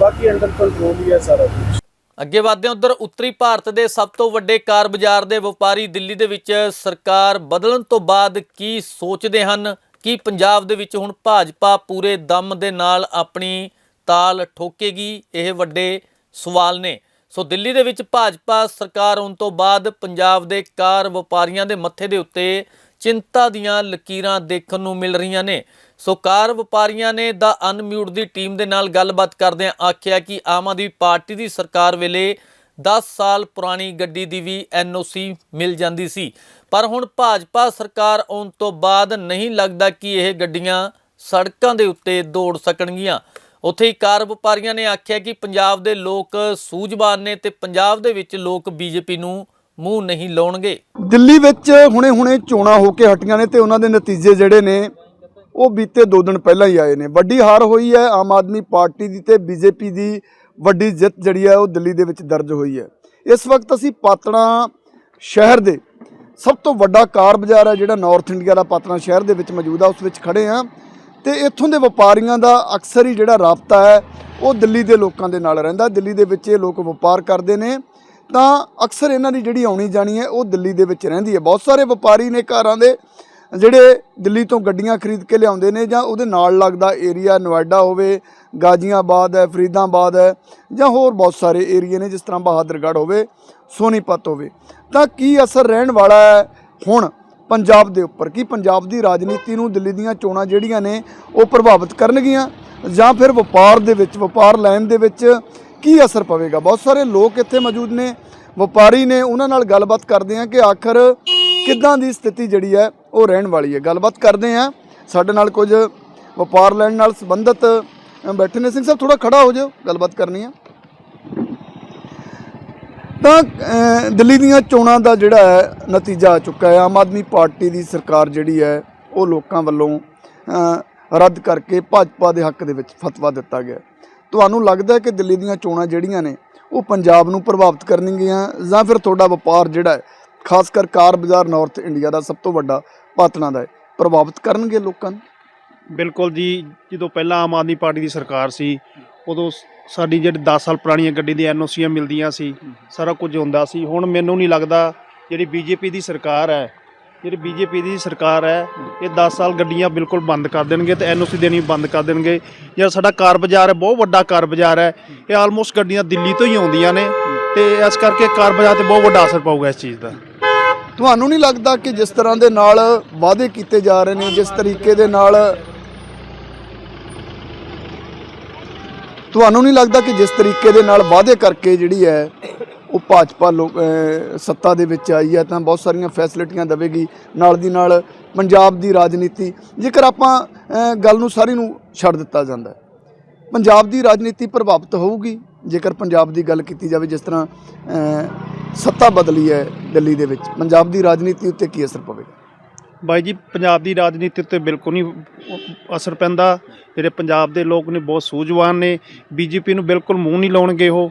ਬਾਕੀ ਅੰਡਰ ਕੰਟਰੋਲ ਹੀ ਹੈ ਸਾਰਾ ਕੁਝ ਅੱਗੇ ਵਧਦੇ ਹਾਂ, ਉਧਰ ਉੱਤਰੀ ਭਾਰਤ ਦੇ ਸਭ ਤੋਂ ਵੱਡੇ ਕਾਰ ਬਾਜ਼ਾਰ ਦੇ ਵਪਾਰੀ ਦਿੱਲੀ ਦੇ ਵਿੱਚ ਸਰਕਾਰ ਬਦਲਣ ਤੋਂ ਬਾਅਦ ਕੀ ਸੋਚਦੇ ਹਨ? ਕਿ ਪੰਜਾਬ ਦੇ ਵਿੱਚ ਹੁਣ ਭਾਜਪਾ ਪੂਰੇ ਦਮ ਦੇ ਨਾਲ ਆਪਣੀ ਤਾਲ ਠੋਕੇਗੀ? ਇਹ ਵੱਡੇ ਸਵਾਲ ਨੇ। ਸੋ ਦਿੱਲੀ ਦੇ ਵਿੱਚ ਭਾਜਪਾ ਸਰਕਾਰ ਆਉਣ ਤੋਂ ਬਾਅਦ ਪੰਜਾਬ ਦੇ ਕਾਰ ਵਪਾਰੀਆਂ ਦੇ ਮੱਥੇ ਦੇ ਉੱਤੇ ਚਿੰਤਾ ਦੀਆਂ ਲਕੀਰਾਂ ਦੇਖਣ ਨੂੰ ਮਿਲ ਰਹੀਆਂ ਨੇ। ਸੋ ਕਾਰ ਵਪਾਰੀਆਂ ਨੇ ਦਾ ਅਨਮਿਊਟ ਦੀ ਟੀਮ ਦੇ ਨਾਲ ਗੱਲਬਾਤ ਕਰਦਿਆਂ ਆਖਿਆ ਕਿ ਆਮ ਆਦਮੀ ਪਾਰਟੀ ਦੀ ਸਰਕਾਰ ਵੇਲੇ 10 ਸਾਲ ਪੁਰਾਣੀ ਗੱਡੀ ਦੀ ਵੀ ਐਨਓਸੀ ਮਿਲ ਜਾਂਦੀ ਸੀ। ਪਰ ਹੁਣ ਭਾਜਪਾ ਸਰਕਾਰ ਆਉਣ ਤੋਂ ਬਾਅਦ ਨਹੀਂ ਲੱਗਦਾ ਕਿ ਇਹ ਗੱਡੀਆਂ ਸੜਕਾਂ ਦੇ ਉੱਤੇ ਦੌੜ ਸਕਣਗੀਆਂ। ਉੱਥੇ ਹੀ ਕਾਰ ਵਪਾਰੀਆਂ ਨੇ ਆਖਿਆ ਕਿ ਪੰਜਾਬ ਦੇ ਲੋਕ ਸੂਝਵਾਨ ਨੇ ਤੇ ਪੰਜਾਬ ਦੇ ਵਿੱਚ ਲੋਕ ਬੀਜੇਪੀ ਨੂੰ ਮੂੰਹ ਨਹੀਂ ਲਾਉਣਗੇ। ਦਿੱਲੀ ਵਿੱਚ ਹੁਣੇ-ਹੁਣੇ ਚੋਣਾਂ ਹੋ ਕੇ ਹਟੀਆਂ ਨੇ ਤੇ ਉਹਨਾਂ ਦੇ ਨਤੀਜੇ ਜਿਹੜੇ ਨੇ ਉਹ ਬੀਤੇ 2 ਦਿਨ ਪਹਿਲਾਂ ਹੀ ਆਏ ਨੇ। ਵੱਡੀ ਹਾਰ ਹੋਈ ਹੈ, ਆਮ ਆਦਮੀ ਪਾਰਟੀ ਦੀ ਤੇ ਬੀਜੇਪੀ ਦੀ ਵੱਡੀ ਜਿੱਤ ਜਿਹੜੀ ਹੈ ਉਹ ਦਿੱਲੀ ਦੇ ਵਿੱਚ ਦਰਜ ਹੋਈ ਹੈ। ਇਸ ਵਕਤ ਅਸੀਂ ਪਾਤਣਾ ਸ਼ਹਿਰ ਦੇ ਸਭ ਤੋਂ ਵੱਡਾ ਕਾਰ ਬਾਜ਼ਾਰ ਹੈ, ਜਿਹੜਾ ਨਾਰਥ ਇੰਡੀਆ ਦਾ ਪਾਤਣਾ ਸ਼ਹਿਰ ਦੇ ਵਿੱਚ ਮੌਜੂਦ ਆ, ਉਸ ਵਿੱਚ ਖੜੇ ਆ ਤੇ ਇੱਥੋਂ ਦੇ ਵਪਾਰੀਆਂ ਦਾ ਅਕਸਰ ਹੀ ਜਿਹੜਾ ਰਾਬਤਾ ਹੈ, ਉਹ ਦਿੱਲੀ ਦੇ ਲੋਕਾਂ ਦੇ ਨਾਲ ਰਹਿੰਦਾ। ਦਿੱਲੀ ਦੇ ਵਿੱਚ ਇਹ ਲੋਕ ਵਪਾਰ ਕਰਦੇ ਨੇ। ਤਾਂ ਅਕਸਰ ਇਹਨਾਂ ਦੀ ਜਿਹੜੀ ਆਉਣੀ ਜਾਣੀ ਹੈ, ਉਹ ਦਿੱਲੀ ਦੇ ਵਿੱਚ ਰਹਿੰਦੀ ਹੈ। ਬਹੁਤ ਸਾਰੇ ਵਪਾਰੀ ਨੇ ਘਰਾਂ ਦੇ ਜਿਹੜੇ ਦਿੱਲੀ ਤੋਂ ਗੱਡੀਆਂ ਖਰੀਦ ਕੇ ਲਿਆਉਂਦੇ ਨੇ ਜਾਂ ਉਹਦੇ ਨਾਲ ਲੱਗਦਾ ਏਰੀਆ ਨੋਇਡਾ ਹੋਵੇ, ਗਾਜ਼ੀਆਬਾਦ ਹੈ, ਫਰੀਦਾਬਾਦ ਹੈ, ਜਾਂ ਹੋਰ ਬਹੁਤ ਸਾਰੇ ਏਰੀਏ ਨੇ ਜਿਸ ਤਰ੍ਹਾਂ ਬਹਾਦਰਗੜ੍ਹ ਹੋਵੇ, ਸੋਨੀਪਤ ਹੋਵੇ, ਤਾਂ ਕੀ ਅਸਰ ਰਹਿਣ ਵਾਲਾ ਹੈ ਹੁਣ ਪੰਜਾਬ ਦੇ ਉੱਪਰ? ਕੀ ਪੰਜਾਬ ਦੀ ਰਾਜਨੀਤੀ ਨੂੰ ਦਿੱਲੀ ਦੀਆਂ ਚੋਣਾਂ ਜਿਹੜੀਆਂ ਨੇ ਉਹ ਪ੍ਰਭਾਵਿਤ ਕਰਨਗੀਆਂ? ਜਾਂ ਫਿਰ ਵਪਾਰ ਦੇ ਵਿੱਚ, ਵਪਾਰ ਲੈਣ ਦੇ ਵਿੱਚ ਕੀ ਅਸਰ ਪਵੇਗਾ? ਬਹੁਤ ਸਾਰੇ ਲੋਕ ਇੱਥੇ ਮੌਜੂਦ ਨੇ, ਵਪਾਰੀ ਨੇ ਉਹਨਾਂ ਨਾਲ ਗੱਲਬਾਤ ਕਰਦੇ ਆ ਕਿ ਆਖਰ ਕਿੱਦਾਂ ਦੀ ਸਥਿਤੀ ਜਿਹੜੀ ਹੈ ਉਹ ਰਹਿਣ ਵਾਲੀ ਹੈ। ਗੱਲਬਾਤ ਕਰਦੇ ਆ ਸਾਡੇ ਨਾਲ ਕੁਝ ਵਪਾਰ ਲੈਣ ਨਾਲ ਸੰਬੰਧਿਤ ਬੈਠੇ ਨੇ ਸਿੰਘ ਸਾਹਿਬ ਥੋੜਾ ਖੜਾ ਹੋ ਜਾਓ, ਗੱਲਬਾਤ ਕਰਨੀ ਆ। ਤਾਂ ਦਿੱਲੀ ਦੀਆਂ ਚੋਣਾਂ ਦਾ ਜਿਹੜਾ ਹੈ, ਨਤੀਜਾ ਆ ਚੁੱਕਾ ਹੈ। ਆਮ ਆਦਮੀ ਪਾਰਟੀ ਦੀ ਸਰਕਾਰ ਜਿਹੜੀ ਹੈ, ਉਹ ਲੋਕਾਂ ਵੱਲੋਂ ਰੱਦ ਕਰਕੇ ਭਾਜਪਾ ਦੇ ਹੱਕ ਦੇ ਵਿੱਚ ਫਤਵਾ ਦਿੱਤਾ ਗਿਆ ਤੁਹਾਨੂੰ ਲੱਗਦਾ ਹੈ ਕਿ ਦਿੱਲੀ ਦੀਆਂ ਚੋਣਾਂ ਜਿਹੜੀਆਂ ਨੇ, ਉਹ ਪੰਜਾਬ ਨੂੰ ਪ੍ਰਭਾਵਿਤ ਕਰਨਗੀਆਂ ਜਾਂ ਫਿਰ ਤੁਹਾਡਾ ਵਪਾਰ ਜਿਹੜਾ ਹੈ, ਖਾਸ ਕਰ ਕਾਰ ਬਾਜ਼ਾਰ ਨਾਰਥ ਇੰਡੀਆ ਦਾ ਸਭ ਤੋਂ ਵੱਡਾ ਪਾਤਣਾ ਦਾ ਹੈ, ਪ੍ਰਭਾਵਿਤ ਕਰਨਗੇ ਲੋਕਾਂ ਨੂੰ? ਬਿਲਕੁਲ ਜੀ, ਜਦੋਂ ਪਹਿਲਾਂ ਆਮ ਆਦਮੀ ਪਾਰਟੀ ਦੀ ਸਰਕਾਰ ਸੀ, ਉਦੋਂ ਸਾਡੀ ਜਿਹੜੀ 10 ਸਾਲ ਪੁਰਾਣੀਆਂ ਗੱਡੀ ਦੀ ਐਨਓਸੀਆਂ ਮਿਲਦੀਆਂ ਸੀ, ਸਾਰਾ ਕੁਝ ਹੁੰਦਾ ਸੀ। ਹੁਣ ਮੈਨੂੰ ਨਹੀਂ ਲੱਗਦਾ ਜਿਹੜੀ ਬੀਜੇਪੀ ਦੀ ਸਰਕਾਰ ਹੈ, ਜਿਹੜੀ ਬੀਜੇਪੀ ਦੀ ਸਰਕਾਰ ਹੈ, ਇਹ 10 ਸਾਲ ਗੱਡੀਆਂ ਬਿਲਕੁਲ ਬੰਦ ਕਰ ਦੇਣਗੇ ਤੇ ਐਨਓਸੀ ਦੇਣੀ ਬੰਦ ਕਰ ਦੇਣਗੇ। ਜਿਹੜਾ ਸਾਡਾ ਕਾਰ ਬਾਜ਼ਾਰ ਹੈ, ਬਹੁਤ ਵੱਡਾ ਕਾਰ ਬਾਜ਼ਾਰ ਹੈ, ਇਹ ਆਲਮੋਸਟ ਗੱਡੀਆਂ ਦਿੱਲੀ ਤੋਂ ਹੀ ਆਉਂਦੀਆਂ ਨੇ ਤੇ ਇਸ ਕਰਕੇ ਕਾਰ ਬਾਜ਼ਾਰ ਤੇ ਬਹੁਤ ਵੱਡਾ ਅਸਰ ਪਊਗਾ ਇਸ ਚੀਜ਼ ਦਾ। ਤੁਹਾਨੂੰ ਨਹੀਂ ਲੱਗਦਾ ਕਿ ਜਿਸ ਤਰ੍ਹਾਂ ਦੇ ਨਾਲ ਵਾਅਦੇ ਕੀਤੇ ਜਾ ਰਹੇ ਨੇ, ਜਿਸ ਤਰੀਕੇ ਦੇ ਨਾਲ ਤੁਹਾਨੂੰ ਨਹੀਂ ਲੱਗਦਾ ਕਿ ਜਿਸ ਤਰੀਕੇ ਦੇ ਨਾਲ ਵਾਅਦੇ ਕਰਕੇ ਜਿਹੜੀ ਹੈ ਉਹ ਭਾਜਪਾ ਲੋਕ ਸੱਤਾ ਦੇ ਵਿੱਚ ਆਈ ਹੈ, ਤਾਂ ਬਹੁਤ ਸਾਰੀਆਂ ਫੈਸਿਲਿਟੀਆਂ ਦੇਵੇਗੀ ਨਾਲ ਦੀ ਨਾਲ ਪੰਜਾਬ ਦੀ ਰਾਜਨੀਤੀ। ਜੇਕਰ ਆਪਾਂ ਗੱਲ ਨੂੰ ਸਾਰੀ ਨੂੰ ਛੱਡ ਦਿੱਤਾ ਜਾਂਦਾ ਪੰਜਾਬ ਦੀ ਰਾਜਨੀਤੀ ਪ੍ਰਭਾਵਿਤ ਹੋਊਗੀ ਜੇਕਰ ਪੰਜਾਬ ਦੀ ਗੱਲ ਕੀਤੀ ਜਾਵੇ ਜਿਸ ਤਰ੍ਹਾਂ ਸੱਤਾ ਬਦਲੀ ਹੈ ਦਿੱਲੀ ਦੇ ਵਿੱਚ ਪੰਜਾਬ ਦੀ ਰਾਜਨੀਤੀ ਉੱਤੇ ਕੀ ਅਸਰ ਪਵੇਗਾ? ਬਾਈ ਜੀ ਪੰਜਾਬ ਦੀ ਰਾਜਨੀਤੀ ਉੱਤੇ ਬਿਲਕੁਲ ਨਹੀਂ ਅਸਰ ਪੈਂਦਾ। ਜਿਹੜੇ ਪੰਜਾਬ ਦੇ ਲੋਕ ਨੇ ਬਹੁਤ ਸੂਝਵਾਨ ਨੇ। ਬੀਜੇਪੀ ਨੂੰ ਬਿਲਕੁਲ ਮੂੰਹ ਨਹੀਂ ਲਾਉਣਗੇ ਉਹ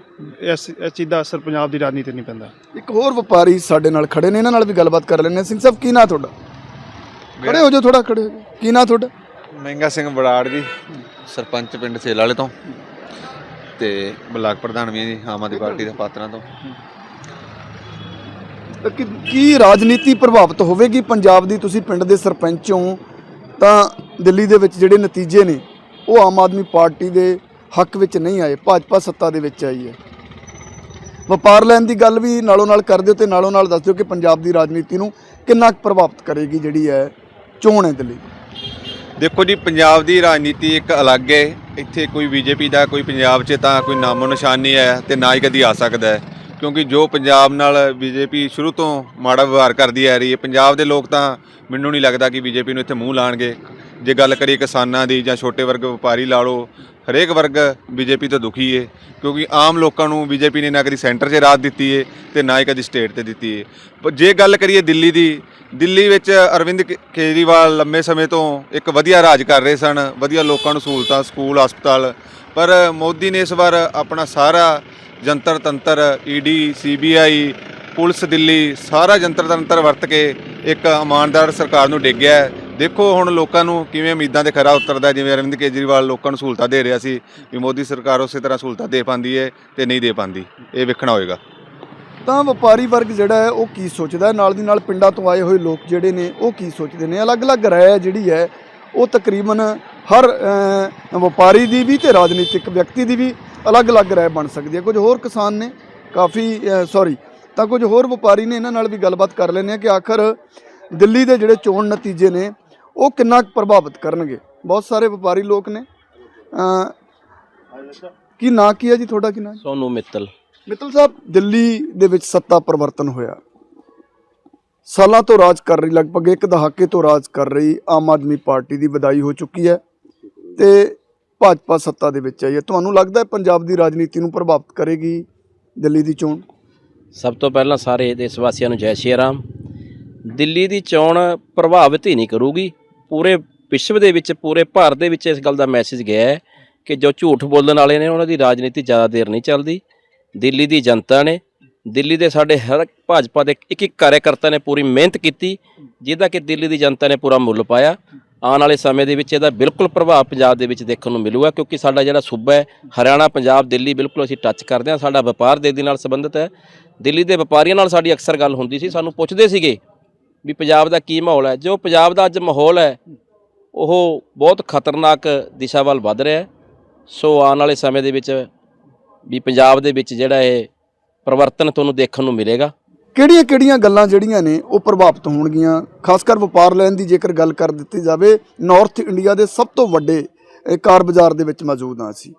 ਇਸ ਇਸ ਚੀਜ਼ ਦਾ ਅਸਰ ਪੰਜਾਬ ਦੀ ਰਾਜਨੀਤੀ ਤੇ ਨਹੀਂ ਪੈਂਦਾ। ਇੱਕ ਹੋਰ ਵਪਾਰੀ ਸਾਡੇ ਨਾਲ ਖੜੇ ਨੇ ਇਹਨਾਂ ਨਾਲ ਵੀ ਗੱਲਬਾਤ ਕਰ ਲੈਂਦੇ ਹਾਂ। ਸਿੰਘ ਸਾਹਿਬ ਕੀ ਨਾਂ ਤੁਹਾਡਾ? ਖੜੇ ਹੋ ਜਾਓ ਥੋੜਾ ਖੜੇ ਹੋ ਕੀ ਨਾਂ ਤੁਹਾਡਾ? ਮਹਿੰਗਾ ਸਿੰਘ ਬੜਾੜ ਜੀ। ਸਰਪੰਚ ਪਿੰਡ ਸੇਲ ਵਾਲੇ ਤੋਂ ਤੇ ਬਲਾਕ ਪ੍ਰਧਾਨ ਵੀ ਜੀ ਆਮ ਆਦਮੀ ਪਾਰਟੀ ਦਾ ਪਾਤਰਾਂ ਤੋਂ। ਕੀ ਕੀ ਰਾਜਨੀਤੀ ਪ੍ਰਭਾਵਿਤ ਹੋਵੇਗੀ ਪੰਜਾਬ ਦੀ? ਤੁਸੀਂ ਪਿੰਡ ਦੇ ਸਰਪੰਚ ਹੋ ਤਾਂ ਦਿੱਲੀ ਦੇ ਵਿੱਚ ਜਿਹੜੇ ਨਤੀਜੇ ਨੇ ਉਹ ਆਮ ਆਦਮੀ ਪਾਰਟੀ ਦੇ ਹੱਕ ਵਿੱਚ ਨਹੀਂ ਆਏ ਭਾਜਪਾ ਸੱਤਾ ਦੇ ਵਿੱਚ ਆਈ ਹੈ। ਵਪਾਰ ਲੈਣ ਦੀ ਗੱਲ ਵੀ ਨਾਲੋਂ ਨਾਲ ਕਰ ਦਿਓ ਤੇ ਨਾਲੋਂ ਨਾਲ ਦੱਸ ਦਿਓ ਕਿ ਪੰਜਾਬ ਦੀ ਰਾਜਨੀਤੀ ਨੂੰ ਕਿੰਨਾ ਕੁ ਪ੍ਰਭਾਵਿਤ ਕਰੇਗੀ ਜਿਹੜੀ ਹੈ ਚੋਣ ਹੈ ਦਿੱਲੀ। ਦੇਖੋ ਜੀ, ਪੰਜਾਬ ਦੀ ਰਾਜਨੀਤੀ ਇੱਕ ਅਲੱਗ ਹੈ। ਇੱਥੇ ਕੋਈ ਬੀਜੇਪੀ ਦਾ, ਕੋਈ ਪੰਜਾਬ 'ਚ ਤਾਂ ਕੋਈ ਨਾਮੋ ਨਿਸ਼ਾਨ ਨਹੀਂ ਹੈ ਤੇ ਨਾ ਹੀ ਕਦੀ ਆ ਸਕਦਾ ਹੈ। ਕਿਉਂਕਿ ਜੋ ਪੰਜਾਬ ਨਾਲ ਬੀਜੇਪੀ ਸ਼ੁਰੂ ਤੋਂ ਮਾੜਾ ਵਿਵਹਾਰ ਕਰਦੀ ਆ ਰਹੀ ਹੈ, ਪੰਜਾਬ ਦੇ ਲੋਕ ਤਾਂ ਮੈਨੂੰ ਨਹੀਂ ਲੱਗਦਾ ਕਿ ਬੀਜੇਪੀ ਨੂੰ ਇੱਥੇ ਮੂੰਹ ਲਾਣਗੇ। ਜੇ ਗੱਲ ਕਰੀਏ ਕਿਸਾਨਾਂ ਦੀ ਜਾਂ ਛੋਟੇ ਵਰਗ ਵਪਾਰੀ ਲਾ ਲਓ, ਹਰੇਕ ਵਰਗ ਬੀਜੇਪੀ ਤੋਂ ਦੁਖੀ ਹੈ ਕਿਉਂਕਿ ਆਮ ਲੋਕਾਂ ਨੂੰ ਬੀਜੇਪੀ ਨੇ ਨਾ ਕਦੀ ਸੈਂਟਰ 'ਚ ਰਾਜ ਦਿੱਤੀ ਹੈ ਤੇ ਨਾ ਹੀ ਕਦੀ ਸਟੇਟ ਤੇ ਦਿੱਤੀ ਹੈ ਪਰ ਜੇ ਗੱਲ ਕਰੀਏ ਦਿੱਲੀ ਦੀ, ਦਿੱਲੀ ਵਿੱਚ ਅਰਵਿੰਦ ਕੇਜਰੀਵਾਲ ਲੰਮੇ ਸਮੇਂ ਤੋਂ ਇੱਕ ਵਧੀਆ ਰਾਜ ਕਰ ਰਹੇ ਸਨ, ਵਧੀਆ ਲੋਕਾਂ ਨੂੰ ਸਹੂਲਤਾਂ, ਸਕੂਲ, ਹਸਪਤਾਲ, ਪਰ ਮੋਦੀ ਨੇ ਇਸ ਵਾਰ ਆਪਣਾ ਸਾਰਾ ਜੰਤਰ ਤੰਤਰ ਈਡੀ ਸੀਬੀਆਈ ਪੁਲਿਸ, ਦਿੱਲੀ ਸਾਰਾ ਜੰਤਰ ਤੰਤਰ ਵਰਤ ਕੇ ਇੱਕ ਇਮਾਨਦਾਰ ਸਰਕਾਰ ਨੂੰ ਡਿੱਗਿਆ ਦੇਖੋ ਹੁਣ ਲੋਕਾਂ ਨੂੰ ਕਿਵੇਂ ਉਮੀਦਾਂ ਤੇ ਖਰਾ ਉਤਰਦਾ, ਜਿਵੇਂ ਅਰਵਿੰਦ ਕੇਜਰੀਵਾਲ ਲੋਕਾਂ ਨੂੰ ਸਹੂਲਤਾਂ ਦੇ ਰਿਹਾ ਸੀ ਵੀ ਮੋਦੀ ਸਰਕਾਰ ਉਸੇ ਤਰ੍ਹਾਂ ਸਹੂਲਤਾਂ ਦੇ ਪਾਉਂਦੀ ਹੈ ਤੇ ਨਹੀਂ ਦੇ ਪਾਉਂਦੀ। ਇਹ ਵੇਖਣਾ ਹੋਏਗਾ। ਤਾਂ ਵਪਾਰੀ ਵਰਗ ਜਿਹੜਾ ਹੈ, ਉਹ ਕੀ ਸੋਚਦਾ ਨਾਲ ਦੀ ਨਾਲ ਪਿੰਡਾਂ ਤੋਂ ਆਏ ਹੋਏ ਲੋਕ ਜਿਹੜੇ ਨੇ, ਉਹ ਕੀ ਸੋਚਦੇ ਨੇ? ਅਲੱਗ-ਅਲੱਗ ਰਾਏ ਜਿਹੜੀ ਹੈ, ਉਹ ਤਕਰੀਬਨ ਹਰ ਵਪਾਰੀ ਦੀ ਵੀ ਤੇ ਰਾਜਨੀਤਿਕ ਵਿਅਕਤੀ ਦੀ ਵੀ ਅਲੱਗ-ਅਲੱਗ ਰਾਏ ਬਣ ਸਕਦੀ ਹੈ। ਕੁਝ ਹੋਰ ਕਿਸਾਨ ਨੇ, ਕਾਫੀ ਸੌਰੀ ਤਾਂ ਕੁਝ ਹੋਰ ਵਪਾਰੀ ਨੇ ਇਹਨਾਂ ਨਾਲ ਵੀ ਗੱਲਬਾਤ ਕਰ ਲੈਂਦੇ ਆ ਕਿ ਆਖਰ ਦਿੱਲੀ ਦੇ ਜਿਹੜੇ ਚੋਣ ਨਤੀਜੇ ਨੇ ਉਹ ਕਿੰਨਾ ਪ੍ਰਭਾਵਿਤ ਕਰਨਗੇ? ਬਹੁਤ ਸਾਰੇ ਵਪਾਰੀ ਲੋਕ ਨੇ। ਕੀ ਨਾਂ ਕੀ ਹੈ ਜੀ ਤੁਹਾਡਾ? ਕੀ ਨਾਂ ਸੋਨੂ ਮਿੱਤਲ। ਮਿੱਤਲ ਸਾਹਿਬ ਦਿੱਲੀ ਦੇ ਵਿੱਚ ਸੱਤਾ ਪਰਿਵਰਤਨ ਹੋਇਆ। ਸਾਲਾਂ ਤੋਂ ਰਾਜ ਕਰ ਰਹੀ ਲਗਭਗ ਇੱਕ ਦਹਾਕੇ ਤੋਂ ਰਾਜ ਕਰ ਰਹੀ ਆਮ ਆਦਮੀ ਪਾਰਟੀ ਦੀ ਵਿਦਾਈ ਹੋ ਚੁੱਕੀ ਹੈ ਤੇ ਭਾਜਪਾ ਸੱਤਾ ਦੇ ਵਿੱਚ ਆਈ ਹੈ। ਤੁਹਾਨੂੰ ਲੱਗਦਾ ਹੈ ਪੰਜਾਬ ਦੀ ਰਾਜਨੀਤੀ ਨੂੰ ਪ੍ਰਭਾਵਿਤ ਕਰੇਗੀ ਦਿੱਲੀ ਦੀ ਚੋਣ? ਸਭ ਤੋਂ ਪਹਿਲਾਂ ਸਾਰੇ ਦੇਸ਼ ਵਾਸੀਆਂ ਨੂੰ ਜੈ ਸ਼੍ਰੀ ਰਾਮ। ਦਿੱਲੀ ਦੀ ਚੋਣ ਪ੍ਰਭਾਵਿਤ ਹੀ ਨਹੀਂ ਕਰੂਗੀ। ਪੂਰੇ ਵਿਸ਼ਵ ਦੇ ਵਿੱਚ, ਪੂਰੇ ਭਾਰਤ ਦੇ ਵਿੱਚ ਇਸ ਗੱਲ ਦਾ ਮੈਸੇਜ ਗਿਆ ਹੈ ਕਿ ਜੋ ਝੂਠ ਬੋਲਣ ਵਾਲੇ ਨੇ, ਉਹਨਾਂ ਦੀ ਰਾਜਨੀਤੀ ਜ਼ਿਆਦਾ ਦੇਰ ਨਹੀਂ ਚੱਲਦੀ। ਦਿੱਲੀ ਦੀ ਜਨਤਾ ਨੇ, ਦਿੱਲੀ ਦੇ ਸਾਡੇ ਹਰ ਭਾਜਪਾ ਦੇ ਇੱਕ ਇੱਕ ਕਾਰਜਕਰਤਾ ਨੇ ਪੂਰੀ ਮਿਹਨਤ ਕੀਤੀ, ਜਿਹਦਾ ਕਿ ਦਿੱਲੀ ਦੀ ਜਨਤਾ ਨੇ ਪੂਰਾ ਮੁੱਲ ਪਾਇਆ। ਆਉਣ ਵਾਲੇ ਸਮੇਂ ਦੇ ਵਿੱਚ ਇਹਦਾ ਬਿਲਕੁਲ ਪ੍ਰਭਾਵ ਪੰਜਾਬ ਦੇ ਵਿੱਚ ਦੇਖਣ ਨੂੰ ਮਿਲੂਗਾ, ਕਿਉਂਕਿ ਸਾਡਾ ਜਿਹੜਾ ਸੂਬਾ ਹੈ, ਹਰਿਆਣਾ, ਪੰਜਾਬ, ਦਿੱਲੀ ਬਿਲਕੁਲ ਅਸੀਂ ਟੱਚ ਕਰਦੇ ਹਾਂ, ਸਾਡਾ ਵਪਾਰ ਦੇ ਦਿੱਲੀ ਨਾਲ ਸੰਬੰਧਿਤ ਹੈ। ਦਿੱਲੀ ਦੇ ਵਪਾਰੀਆਂ ਨਾਲ ਸਾਡੀ ਅਕਸਰ ਗੱਲ ਹੁੰਦੀ ਸੀ, ਸਾਨੂੰ ਪੁੱਛਦੇ ਸੀਗੇ ਵੀ ਪੰਜਾਬ ਦਾ ਕੀ ਮਾਹੌਲ ਹੈ। ਜੋ ਪੰਜਾਬ ਦਾ ਅੱਜ ਮਾਹੌਲ ਹੈ, ਉਹ ਬਹੁਤ ਖਤਰਨਾਕ ਦਿਸ਼ਾ ਵੱਲ ਵੱਧ ਰਿਹਾ ਸੋ ਆਉਣ ਵਾਲੇ ਸਮੇਂ ਦੇ ਵਿੱਚ ਵੀ ਪੰਜਾਬ ਦੇ ਵਿੱਚ ਜਿਹੜਾ ਇਹ ਪਰਿਵਰਤਨ ਤੁਹਾਨੂੰ ਦੇਖਣ ਨੂੰ ਮਿਲੇਗਾ। ਕਿਹੜੀਆਂ-ਕਿਹੜੀਆਂ ਗੱਲਾਂ ਜਿਹੜੀਆਂ ਨੇ, ਉਹ ਪ੍ਰਭਾਵਿਤ ਹੋਣਗੀਆਂ? ਖਾਸ ਕਰ ਵਪਾਰ ਲੈਣ ਦੀ ਜੇਕਰ ਗੱਲ ਕਰ ਦਿੱਤੀ ਜਾਵੇ ਨਾਰਥ ਇੰਡੀਆ ਦੇ ਸਭ ਤੋਂ ਵੱਡੇ ਕਾਰ ਬਾਜ਼ਾਰ ਦੇ ਵਿੱਚ ਮੌਜੂਦ ਹਾਂ ਅਸੀਂ।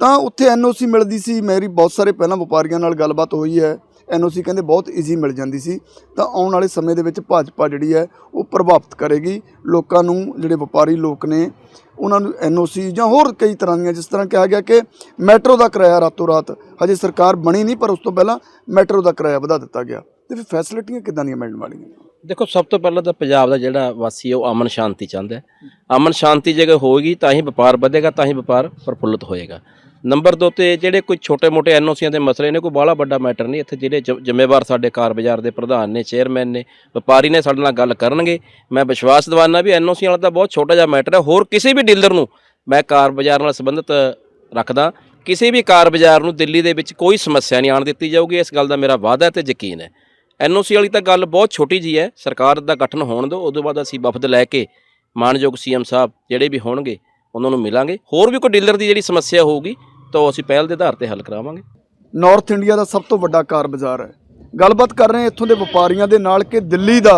ਤਾਂ ਉੱਥੇ ਐਨਓਸੀ ਮਿਲਦੀ ਸੀ। ਮੇਰੀ ਬਹੁਤ ਸਾਰੇ ਪਹਿਲਾਂ ਵਪਾਰੀਆਂ ਨਾਲ ਗੱਲਬਾਤ ਹੋਈ ਹੈ। ਐਨਓਸੀ ਕਹਿੰਦੇ ਬਹੁਤ ਈਜ਼ੀ ਮਿਲ ਜਾਂਦੀ ਸੀ। ਤਾਂ ਆਉਣ ਵਾਲੇ ਸਮੇਂ ਦੇ ਵਿੱਚ ਭਾਜਪਾ ਜਿਹੜੀ ਹੈ, ਉਹ ਪ੍ਰਭਾਵਿਤ ਕਰੇਗੀ। ਲੋਕਾਂ ਨੂੰ ਜਿਹੜੇ ਵਪਾਰੀ ਲੋਕ ਨੇ, ਉਹਨਾਂ ਨੂੰ ਐਨਓਸੀ ਜਾਂ ਹੋਰ ਕਈ ਤਰ੍ਹਾਂ ਦੀਆਂ, ਜਿਸ ਤਰ੍ਹਾਂ ਕਿਹਾ ਗਿਆ ਕਿ ਮੈਟਰੋ ਦਾ ਕਿਰਾਇਆ ਰਾਤੋਂ ਰਾਤ ਹਜੇ ਸਰਕਾਰ ਬਣੀ ਨਹੀਂ, ਪਰ ਉਸ ਤੋਂ ਪਹਿਲਾਂ ਮੈਟਰੋ ਦਾ ਕਿਰਾਇਆ ਵਧਾ ਦਿੱਤਾ ਗਿਆ। ਤੇ ਫਿਰ ਫੈਸਿਲਿਟੀਆਂ ਕਿੱਦਾਂ ਦੀਆਂ ਮਿਲਣ ਵਾਲੀਆਂ? ਦੇਖੋ, ਸਭ ਤੋਂ ਪਹਿਲਾਂ ਤਾਂ ਪੰਜਾਬ ਦਾ ਜਿਹੜਾ ਵਾਸੀ ਹੈ, ਉਹ ਅਮਨ ਸ਼ਾਂਤੀ ਚਾਹੁੰਦਾ ਹੈ। ਅਮਨ ਸ਼ਾਂਤੀ ਜੇਕਰ ਹੋਏਗੀ, ਤਾਂ ਹੀ ਵਪਾਰ ਵਧੇਗਾ, ਤਾਂ ਹੀ ਵਪਾਰ ਪ੍ਰਫੁੱਲਤ ਹੋਏਗਾ। ਨੰਬਰ ਦੋ ਤੇ ਜਿਹੜੇ ਕੋਈ ਛੋਟੇ-ਮੋਟੇ ਐਨਓਸੀਆਂ ਦੇ ਮਸਲੇ ਨੇ, ਕੋਈ ਬਾਹਲਾ ਵੱਡਾ ਮੈਟਰ ਨਹੀਂ ਇੱਥੇ ਜਿਹੜੇ ਜ- ਜ਼ਿੰਮੇਵਾਰ ਸਾਡੇ ਕਾਰ ਬਾਜ਼ਾਰ ਦੇ ਪ੍ਰਧਾਨ ਨੇ, ਚੇਅਰਮੈਨ ਨੇ, ਵਪਾਰੀ ਨੇ ਸਾਡੇ ਨਾਲ ਗੱਲ ਕਰਨਗੇ। ਮੈਂ ਵਿਸ਼ਵਾਸ ਦਿਵਾਨਾ ਵੀ ਐਨਓਸੀਆਂ ਵਾਲਾ ਤਾਂ ਬਹੁਤ ਛੋਟਾ ਜਿਹਾ ਮੈਟਰ ਹੈ। ਹੋਰ ਕਿਸੇ ਵੀ ਡੀਲਰ ਨੂੰ ਮੈਂ ਕਾਰ ਬਾਜ਼ਾਰ ਨਾਲ ਸੰਬੰਧਿਤ ਰੱਖਦਾ। ਕਿਸੇ ਵੀ ਕਾਰ ਬਾਜ਼ਾਰ ਨੂੰ ਦਿੱਲੀ ਦੇ ਵਿੱਚ ਕੋਈ ਸਮੱਸਿਆ ਨਹੀਂ ਆਣ ਦਿੱਤੀ ਜਾਊਗੀ। ਇਸ ਗੱਲ ਦਾ ਮੇਰਾ ਵਾਅਦਾ ਤੇ ਯਕੀਨ ਹੈ। ਐਨਓਸੀ ਵਾਲੀ ਤਾਂ ਗੱਲ ਬਹੁਤ ਛੋਟੀ ਜੀ ਹੈ। ਸਰਕਾਰ ਦਾ ਗਠਨ ਹੋਣ ਦਿਓ, ਉਦੋਂ ਬਾਅਦ ਅਸੀਂ ਵਫਦ ਲੈ ਕੇ ਮਾਨਯੋਗ ਸੀਐਮ ਸਾਹਿਬ ਜਿਹੜੇ ਵੀ ਹੋਣਗੇ, ਉਹਨਾਂ ਨੂੰ ਮਿਲਾਂਗੇ। ਹੋਰ ਵੀ ਕੋਈ ਡੀਲਰ ਦੀ ਜਿਹੜੀ ਸਮੱਸਿਆ ਹੋਊਗੀ ਤਾਂ ਉਹ ਅਸੀਂ ਪਹਿਲ ਦੇ ਆਧਾਰ ਤੇ ਹੱਲ ਕਰਾਵਾਂਗੇ। ਨਾਰਥ ਇੰਡੀਆ ਦਾ ਸਭ ਤੋਂ ਵੱਡਾ ਕਾਰ ਬਾਜ਼ਾਰ ਹੈ। ਗੱਲਬਾਤ ਕਰ ਰਹੇ ਹਾਂ ਇੱਥੋਂ ਦੇ ਵਪਾਰੀਆਂ ਦੇ ਨਾਲ ਕਿ ਦਿੱਲੀ ਦਾ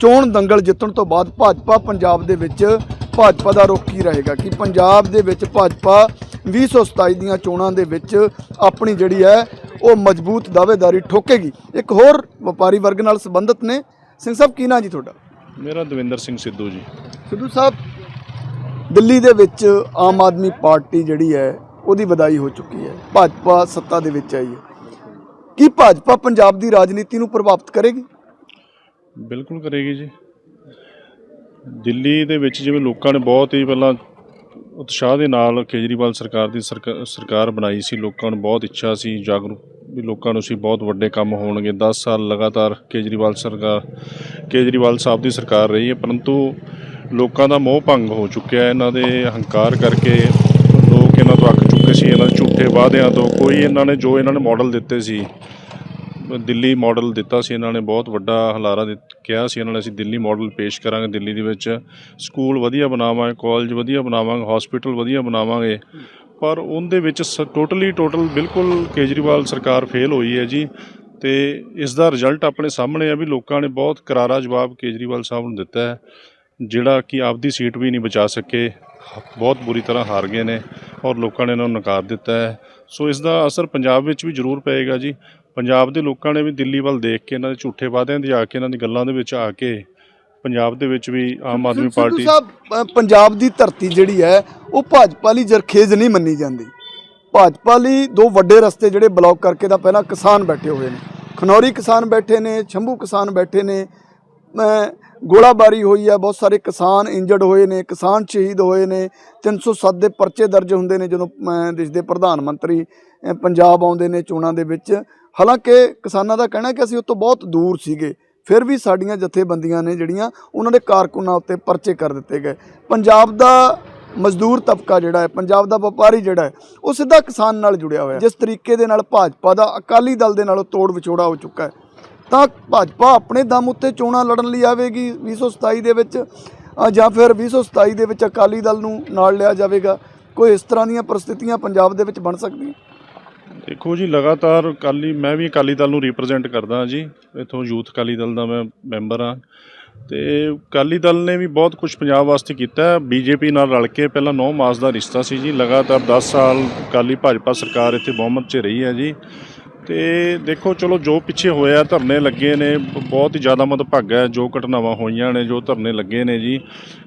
ਚੋਣ ਦੰਗਲ ਜਿੱਤਣ ਤੋਂ ਬਾਅਦ ਭਾਜਪਾ ਪੰਜਾਬ ਦੇ ਵਿੱਚ ਭਾਜਪਾ ਦਾ ਰੁਖ ਕੀ ਰਹੇਗਾ? ਕਿ ਪੰਜਾਬ ਦੇ ਵਿੱਚ ਭਾਜਪਾ 2027 ਦੀਆਂ ਚੋਣਾਂ ਦੇ ਵਿੱਚ ਆਪਣੀ ਜਿਹੜੀ ਹੈ ਉਹ ਮਜ਼ਬੂਤ ਦਾਅਵੇਦਾਰੀ ਠੋਕੇਗੀ। ਇੱਕ ਹੋਰ ਵਪਾਰੀ ਵਰਗ ਨਾਲ ਸੰਬੰਧਿਤ ਨੇ। ਸਿੰਘ ਸਾਹਿਬ ਕੀ ਨਾਂ ਜੀ ਤੁਹਾਡਾ? ਮੇਰਾ ਦਵਿੰਦਰ ਸਿੰਘ ਸਿੱਧੂ ਜੀ। ਸਿੱਧੂ ਸਾਹਿਬ ਦਿੱਲੀ ਦੇ ਵਿੱਚ ਆਮ ਆਦਮੀ ਪਾਰਟੀ ਜਿਹੜੀ ਹੈ ਉਹਦੀ ਵਧਾਈ ਹੋ ਚੁੱਕੀ ਹੈ। ਭਾਜਪਾ ਸੱਤਾ ਦੇ ਵਿੱਚ ਆਈ ਹੈ। ਕੀ ਭਾਜਪਾ ਪੰਜਾਬ ਦੀ ਰਾਜਨੀਤੀ ਨੂੰ ਪ੍ਰਭਾਵਿਤ ਕਰੇਗੀ? ਬਿਲਕੁਲ ਕਰੇਗੀ ਜੀ। ਦਿੱਲੀ ਦੇ ਵਿੱਚ ਜਿਵੇਂ ਲੋਕਾਂ ਨੇ ਬਹੁਤ ਹੀ ਪਹਿਲਾਂ ਉਤਸ਼ਾਹ ਦੇ ਨਾਲ ਕੇਜਰੀਵਾਲ ਸਰਕਾਰ ਦੀ ਸਰਕਾ- ਸਰਕਾਰ ਬਣਾਈ ਸੀ। ਲੋਕਾਂ ਨੂੰ ਬਹੁਤ ਇੱਛਾ ਸੀ, ਜਾਗਰੂਕ ਵੀ ਲੋਕਾਂ ਨੂੰ ਸੀ। ਬਹੁਤ ਵੱਡੇ ਕੰਮ ਹੋਣਗੇ। 10 ਸਾਲ ਲਗਾਤਾਰ ਕੇਜਰੀਵਾਲ ਸਰਕਾਰ, ਕੇਜਰੀਵਾਲ ਸਾਹਿਬ ਦੀ ਸਰਕਾਰ ਰਹੀ ਹੈ। ਪਰੰਤੂ ਲੋਕਾਂ ਦਾ ਮੋਹ ਭੰਗ ਹੋ ਚੁੱਕਿਆ ਹੈ। ਇਹਨਾਂ ਦੇ ਹੰਕਾਰ ਕਰਕੇ ਚੁੱਕੇ ਸੀ ਇਹਨਾਂ ਦੇ ਝੂਠੇ ਵਾਅਦਿਆਂ ਤੋਂ ਕੋਈ ਇਹਨਾਂ ਨੇ ਜੋ ਇਹਨਾਂ ਨੇ ਮਾਡਲ ਦਿੱਤੇ ਸੀ, ਦਿੱਲੀ ਮਾਡਲ ਦਿੱਤਾ ਸੀ, ਇਹਨਾਂ ਨੇ ਬਹੁਤ ਵੱਡਾ ਹਲਾਰਾ ਦਿੱਤ- ਕਿਹਾ ਸੀ ਇਹਨਾਂ ਨੇ, ਅਸੀਂ ਦਿੱਲੀ ਮਾਡਲ ਪੇਸ਼ ਕਰਾਂਗੇ ਦਿੱਲੀ ਦੇ ਵਿੱਚ, ਸਕੂਲ ਵਧੀਆ ਬਣਾਵਾਂਗੇ ਕਾਲਜ ਵਧੀਆ ਬਣਾਵਾਂਗੇ ਹਸਪੀਟਲ ਵਧੀਆ ਬਣਾਵਾਂਗੇ, ਪਰ ਉਹਦੇ ਵਿੱਚ ਟੋਟਲੀ ਟੋਟਲ ਬਿਲਕੁਲ ਕੇਜਰੀਵਾਲ ਸਰਕਾਰ ਫੇਲ ਹੋਈ ਹੈ ਜੀ, ਤੇ ਇਸ ਦਾ ਰਿਜ਼ਲਟ ਆਪਣੇ ਸਾਹਮਣੇ ਆ ਵੀ ਲੋਕਾਂ ਨੇ ਬਹੁਤ ਕਰਾਰਾ ਜਵਾਬ ਕੇਜਰੀਵਾਲ ਸਾਹਿਬ ਨੂੰ ਦਿੱਤਾ ਹੈ, ਜਿਹੜਾ ਕਿ ਆਪਦੀ ਸੀਟ ਵੀ ਨਹੀਂ ਬਚਾ ਸਕੇ ਬਹੁਤ ਬੁਰੀ ਤਰ੍ਹਾਂ ਹਾਰ ਗਏ ਨੇ ਔਰ ਲੋਕਾਂ ਨੇ ਇਹਨਾਂ ਨੂੰ ਨਕਾਰ ਦਿੱਤਾ ਹੈ। ਸੋ ਇਸ ਦਾ ਅਸਰ ਪੰਜਾਬ ਵਿੱਚ ਵੀ ਜ਼ਰੂਰ ਪਏਗਾ ਜੀ। ਪੰਜਾਬ ਦੇ ਲੋਕਾਂ ਨੇ ਵੀ ਦਿੱਲੀ ਵੱਲ ਦੇਖ ਕੇ ਇਹਨਾਂ ਦੇ ਝੂਠੇ ਵਾਅਦਿਆਂ ਦੀ ਆ ਕੇ ਇਹਨਾਂ ਦੀ ਗੱਲਾਂ ਦੇ ਵਿੱਚ ਆ ਕੇ ਪੰਜਾਬ ਦੇ ਵਿੱਚ ਵੀ ਆਮ ਆਦਮੀ ਪਾਰਟੀ ਸਾਹਿਬ ਪੰਜਾਬ ਦੀ ਧਰਤੀ ਜਿਹੜੀ ਹੈ ਉਹ ਭਾਜਪਾ ਲਈ ਜਰਖੇਜ਼ ਨਹੀਂ ਮੰਨੀ ਜਾਂਦੀ। ਭਾਜਪਾ ਲਈ ਦੋ ਵੱਡੇ ਰਸਤੇ ਜਿਹੜੇ ਬਲੌਕ ਕਰਕੇ ਤਾਂ ਪਹਿਲਾਂ ਕਿਸਾਨ ਬੈਠੇ ਹੋਏ ਨੇ। ਖਨੌਰੀ ਕਿਸਾਨ ਬੈਠੇ ਨੇ ਸ਼ੰਭੂ ਕਿਸਾਨ ਬੈਠੇ ਨੇ। ਗੋਲਾਬਾਰੀ ਹੋਈ ਹੈ ਬਹੁਤ ਸਾਰੇ ਕਿਸਾਨ ਇੰਜਰਡ ਹੋਏ ਨੇ, ਕਿਸਾਨ ਸ਼ਹੀਦ ਹੋਏ ਨੇ 307 ਦੇ ਪਰਚੇ ਦਰਜ ਹੁੰਦੇ ਨੇ ਜਦੋਂ ਦੇਸ਼ ਦੇ ਪ੍ਰਧਾਨ ਮੰਤਰੀ ਪੰਜਾਬ ਆਉਂਦੇ ਨੇ ਚੋਣਾਂ ਦੇ ਵਿੱਚ। ਹਾਲਾਂਕਿ ਕਿਸਾਨਾਂ ਦਾ ਕਹਿਣਾ ਕਿ ਅਸੀਂ ਉਹ ਤੋਂ ਬਹੁਤ ਦੂਰ ਸੀਗੇ, ਫਿਰ ਵੀ ਸਾਡੀਆਂ ਜਥੇਬੰਦੀਆਂ ਨੇ ਜਿਹੜੀਆਂ ਉਹਨਾਂ ਦੇ ਕਾਰਕੁਨਾਂ ਉੱਤੇ ਪਰਚੇ ਕਰ ਦਿੱਤੇ ਗਏ। ਪੰਜਾਬ ਦਾ ਮਜ਼ਦੂਰ ਤਬਕਾ ਜਿਹੜਾ ਹੈ, ਪੰਜਾਬ ਦਾ ਵਪਾਰੀ ਜਿਹੜਾ ਹੈ, ਉਹ ਸਿੱਧਾ ਕਿਸਾਨ ਨਾਲ ਜੁੜਿਆ ਹੋਇਆ ਜਿਸ ਤਰੀਕੇ ਦੇ ਨਾਲ ਭਾਜਪਾ ਦਾ ਅਕਾਲੀ ਦਲ ਦੇ ਨਾਲੋਂ ਤੋੜ ਵਿਛੋੜਾ ਹੋ ਚੁੱਕਾ ਹੈ। ਤਾਂ ਭਾਜਪਾ ਆਪਣੇ ਦਮ ਉੱਤੇ ਚੋਣਾਂ ਲੜਨ ਲਈ ਆਵੇਗੀ 2027 ਦੇ ਵਿੱਚ ਜਾਂ ਫਿਰ 2027 ਦੇ ਵਿੱਚ ਅਕਾਲੀ ਦਲ ਨੂੰ ਨਾਲ ਲਿਆ ਜਾਵੇਗਾ। ਕੋਈ ਇਸ ਤਰ੍ਹਾਂ ਦੀਆਂ ਪਰਿਸਥਿਤੀਆਂ ਪੰਜਾਬ ਦੇ ਵਿੱਚ ਬਣ ਸਕਦੀਆਂ? ਦੇਖੋ ਜੀ, ਲਗਾਤਾਰ ਅਕਾਲੀ, ਮੈਂ ਵੀ ਅਕਾਲੀ ਦਲ ਨੂੰ ਰਿਪਰੈਜ਼ੈਂਟ ਕਰਦਾ ਜੀ। ਇਥੋਂ ਯੂਥ ਅਕਾਲੀ ਦਲ ਦਾ ਮੈਂ ਮੈਂਬਰ ਹਾਂ। ਤੇ ਅਕਾਲੀ ਦਲ ਨੇ ਵੀ ਬਹੁਤ ਕੁਝ ਪੰਜਾਬ ਵਾਸਤੇ ਕੀਤਾ ਬੀਜੇਪੀ ਨਾਲ ਰਲ ਕੇ ਪਹਿਲਾਂ 9 ਮਾਸ ਦਾ ਰਿਸ਼ਤਾ ਸੀ ਜੀ। ਲਗਾਤਾਰ 10 ਸਾਲ ਅਕਾਲੀ ਭਾਜਪਾ ਸਰਕਾਰ ਇੱਥੇ ਬਹੁਮਤ 'ਚ ਰਹੀ ਹੈ ਜੀ। ਤੇ ਦੇਖੋ, ਚਲੋ, ਜੋ ਪਿੱਛੇ ਹੋਇਆ, ਧਰਨੇ ਲੱਗੇ ਨੇ। ਬਹੁਤ ਹੀ ਜ਼ਿਆਦਾ ਮਦਭਾਗਾ ਹੈ, ਜੋ ਘਟਨਾਵਾਂ ਹੋਈਆਂ ਨੇ, ਜੋ ਧਰਨੇ ਲੱਗੇ ਨੇ ਜੀ।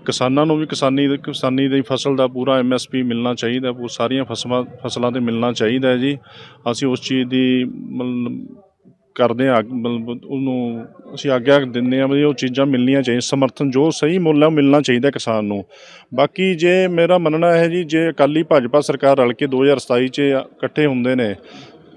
ਕਿਸਾਨਾਂ ਨੂੰ ਵੀ ਕਿਸਾਨੀ ਕਿਸਾਨੀ ਦੀ ਫਸਲ ਦਾ ਪੂਰਾ ਐਮਐਸਪੀ ਮਿਲਣਾ ਚਾਹੀਦਾ ਉਹ ਸਾਰੀਆਂ ਫਸਲਾਂ ਫਸਲਾਂ ਤੇ ਮਿਲਣਾ ਚਾਹੀਦਾ ਹੈ ਜੀ। ਅਸੀਂ ਉਸ ਚੀਜ਼ ਦੀ ਮਤਲਬ ਕਰਦੇ ਹਾਂ, ਮਤਲਬ ਉਹਨੂੰ ਅਸੀਂ ਆਗਿਆ ਦਿੰਦੇ ਹਾਂ ਵੀ ਉਹ ਚੀਜ਼ਾਂ ਮਿਲਣੀਆਂ ਚਾਹੀਦੀਆਂ, ਸਮਰਥਨ ਜੋ ਸਹੀ ਮੁੱਲ ਹੈ, ਉਹ ਮਿਲਣਾ ਚਾਹੀਦਾ ਕਿਸਾਨ ਨੂੰ। ਬਾਕੀ ਜੇ ਮੇਰਾ ਮੰਨਣਾ ਹੈ ਜੀ, ਜੇ ਅਕਾਲੀ ਭਾਜਪਾ ਸਰਕਾਰ ਰਲ ਕੇ 2027 ਚ ਇਕੱਠੇ ਹੁੰਦੇ ਨੇ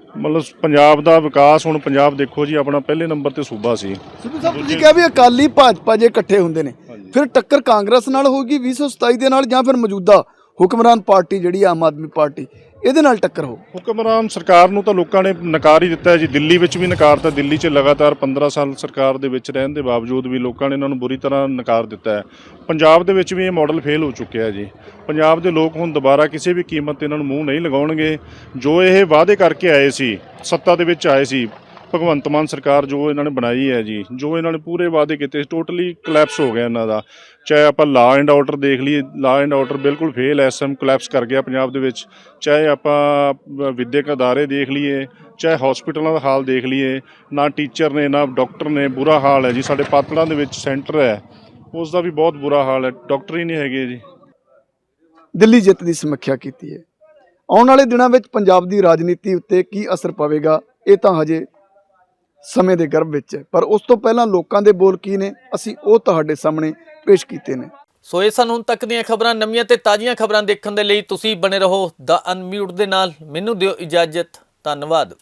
ਮਤਲਬ ਪੰਜਾਬ ਦਾ ਵਿਕਾਸ ਹੁਣ ਪੰਜਾਬ ਦੇਖੋ ਜੀ ਆਪਣਾ ਪਹਿਲੇ ਨੰਬਰ ਤੇ ਸੂਬਾ ਸੀ। ਸਿੱਧੂ ਸਾਹਿਬ ਤੁਸੀਂ ਕਿਹਾ ਵੀ ਅਕਾਲੀ ਭਾਜਪਾ ਜੇ ਇਕੱਠੇ ਹੁੰਦੇ ਨੇ ਫਿਰ ਟੱਕਰ ਕਾਂਗਰਸ ਨਾਲ ਹੋਊਗੀ 2027 ਦੇ ਨਾਲ ਜਾਂ ਫਿਰ ਮੌਜੂਦਾ ਹੁਕਮਰਾਨ ਪਾਰਟੀ ਜਿਹੜੀ ਆਮ ਆਦਮੀ ਪਾਰਟੀ? ਇਹਦੇ ਨਾਲ ਟੱਕਰ ਹੋ। ਹੁਕਮਰਾਨ ਸਰਕਾਰ ਨੂੰ ਤਾਂ ਲੋਕਾਂ ਨੇ ਨਕਾਰ ਹੀ ਦਿੱਤਾ ਹੈ ਜੀ। ਦਿੱਲੀ ਵਿੱਚ ਵੀ ਨਕਾਰਤਾ ਦਿੱਲੀ 'ਚ ਲਗਾਤਾਰ 15 ਸਾਲ ਸਰਕਾਰ ਦੇ ਵਿੱਚ ਰਹਿਣ ਦੇ ਬਾਵਜੂਦ ਵੀ ਲੋਕਾਂ ਨੇ ਇਹਨਾਂ ਨੂੰ ਬੁਰੀ ਤਰ੍ਹਾਂ ਨਕਾਰ ਦਿੱਤਾ ਹੈ। ਪੰਜਾਬ ਦੇ ਵਿੱਚ ਵੀ ਇਹ ਮਾਡਲ ਫੇਲ ਹੋ ਚੁੱਕਿਆ ਹੈ ਜੀ। ਪੰਜਾਬ ਦੇ ਲੋਕ ਹੁਣ ਦੁਬਾਰਾ ਕਿਸੇ ਵੀ ਕੀਮਤ ਤੇ ਇਹਨਾਂ ਨੂੰ ਮੂੰਹ ਨਹੀਂ ਲਗਾਉਣਗੇ। ਜੋ ਇਹ ਵਾਅਦੇ ਕਰਕੇ ਆਏ ਸੀ, ਸੱਤਾ ਦੇ ਵਿੱਚ ਆਏ ਸੀ ਭਗਵੰਤ ਮਾਨ ਸਰਕਾਰ ਜੋ ਇਹਨਾਂ ਨੇ ਬਣਾਈ ਹੈ ਜੀ, ਜੋ ਇਹਨਾਂ ਨੇ ਪੂਰੇ ਵਾਅਦੇ ਕੀਤੇ ਟੋਟਲੀ ਕਲੈਪਸ ਹੋ ਗਿਆ ਇਹਨਾਂ ਦਾ। ਚਾਹੇ ਆਪਾਂ ਲਾ ਐਂਡ ਆਰਡਰ ਦੇਖ ਲਈਏ ਲਾ ਐਂਡ ਆਰਡਰ ਬਿਲਕੁਲ ਫੇਲ ਐਸਐਮ ਕਲੈਪਸ ਕਰ ਗਿਆ ਪੰਜਾਬ ਦੇ ਵਿੱਚ। ਚਾਹੇ ਆਪਾਂ ਵ- ਵਿੱਦਿਅਕ ਅਦਾਰੇ ਦੇਖ ਲਈਏ, ਚਾਹੇ ਹਸਪੀਟਲਾਂ ਦਾ ਹਾਲ ਦੇਖ ਲਈਏ, ਨਾ ਟੀਚਰ ਨੇ, ਨਾ ਡਾਕਟਰ ਨੇ, ਬੁਰਾ ਹਾਲ ਹੈ ਜੀ, ਸਾਡੇ ਪਾਤੜਾਂ ਦੇ ਵਿੱਚ ਸੈਂਟਰ ਹੈ। ਉਸ ਦਾ ਵੀ ਬਹੁਤ ਬੁਰਾ ਹਾਲ ਹੈ ਡਾਕਟਰ ਹੀ ਨਹੀਂ ਹੈਗੇ ਜੀ। ਦਿੱਲੀ ਜਿੱਤ ਦੀ ਸਮੀਖਿਆ ਕੀਤੀ ਹੈ। ਆਉਣ ਵਾਲੇ ਦਿਨਾਂ ਵਿੱਚ ਪੰਜਾਬ ਦੀ ਰਾਜਨੀਤੀ ਉੱਤੇ ਕੀ ਅਸਰ ਪਵੇਗਾ, ਇਹ ਤਾਂ ਹਜੇ ਸਮੇਂ ਦੇ ਗਰਭ ਵਿੱਚ ਹੈ। ਪਰ ਉਸ ਤੋਂ ਪਹਿਲਾਂ ਲੋਕਾਂ ਦੇ ਬੋਲ ਕੀ ਨੇ? ਅਸੀਂ ਉਹ ਤੁਹਾਡੇ ਸਾਹਮਣੇ ਪੇਸ਼ ਕੀਤੇ ਨੇ। ਸੋ ਇਹ ਸਨ ਹੁਣ ਤੱਕ ਦੀਆਂ ਖਬਰਾਂ, ਨਵੀਆਂ ਤੇ ਤਾਜ਼ੀਆਂ ਖਬਰਾਂ ਦੇਖਣ ਦੇ ਲਈ ਤੁਸੀਂ ਬਣੇ ਰਹੋ ਦਾ ਅਨਮਿਊਟ ਦੇ ਨਾਲ। ਮੈਨੂੰ ਦਿਓ ਇਜਾਜ਼ਤ। ਧੰਨਵਾਦ।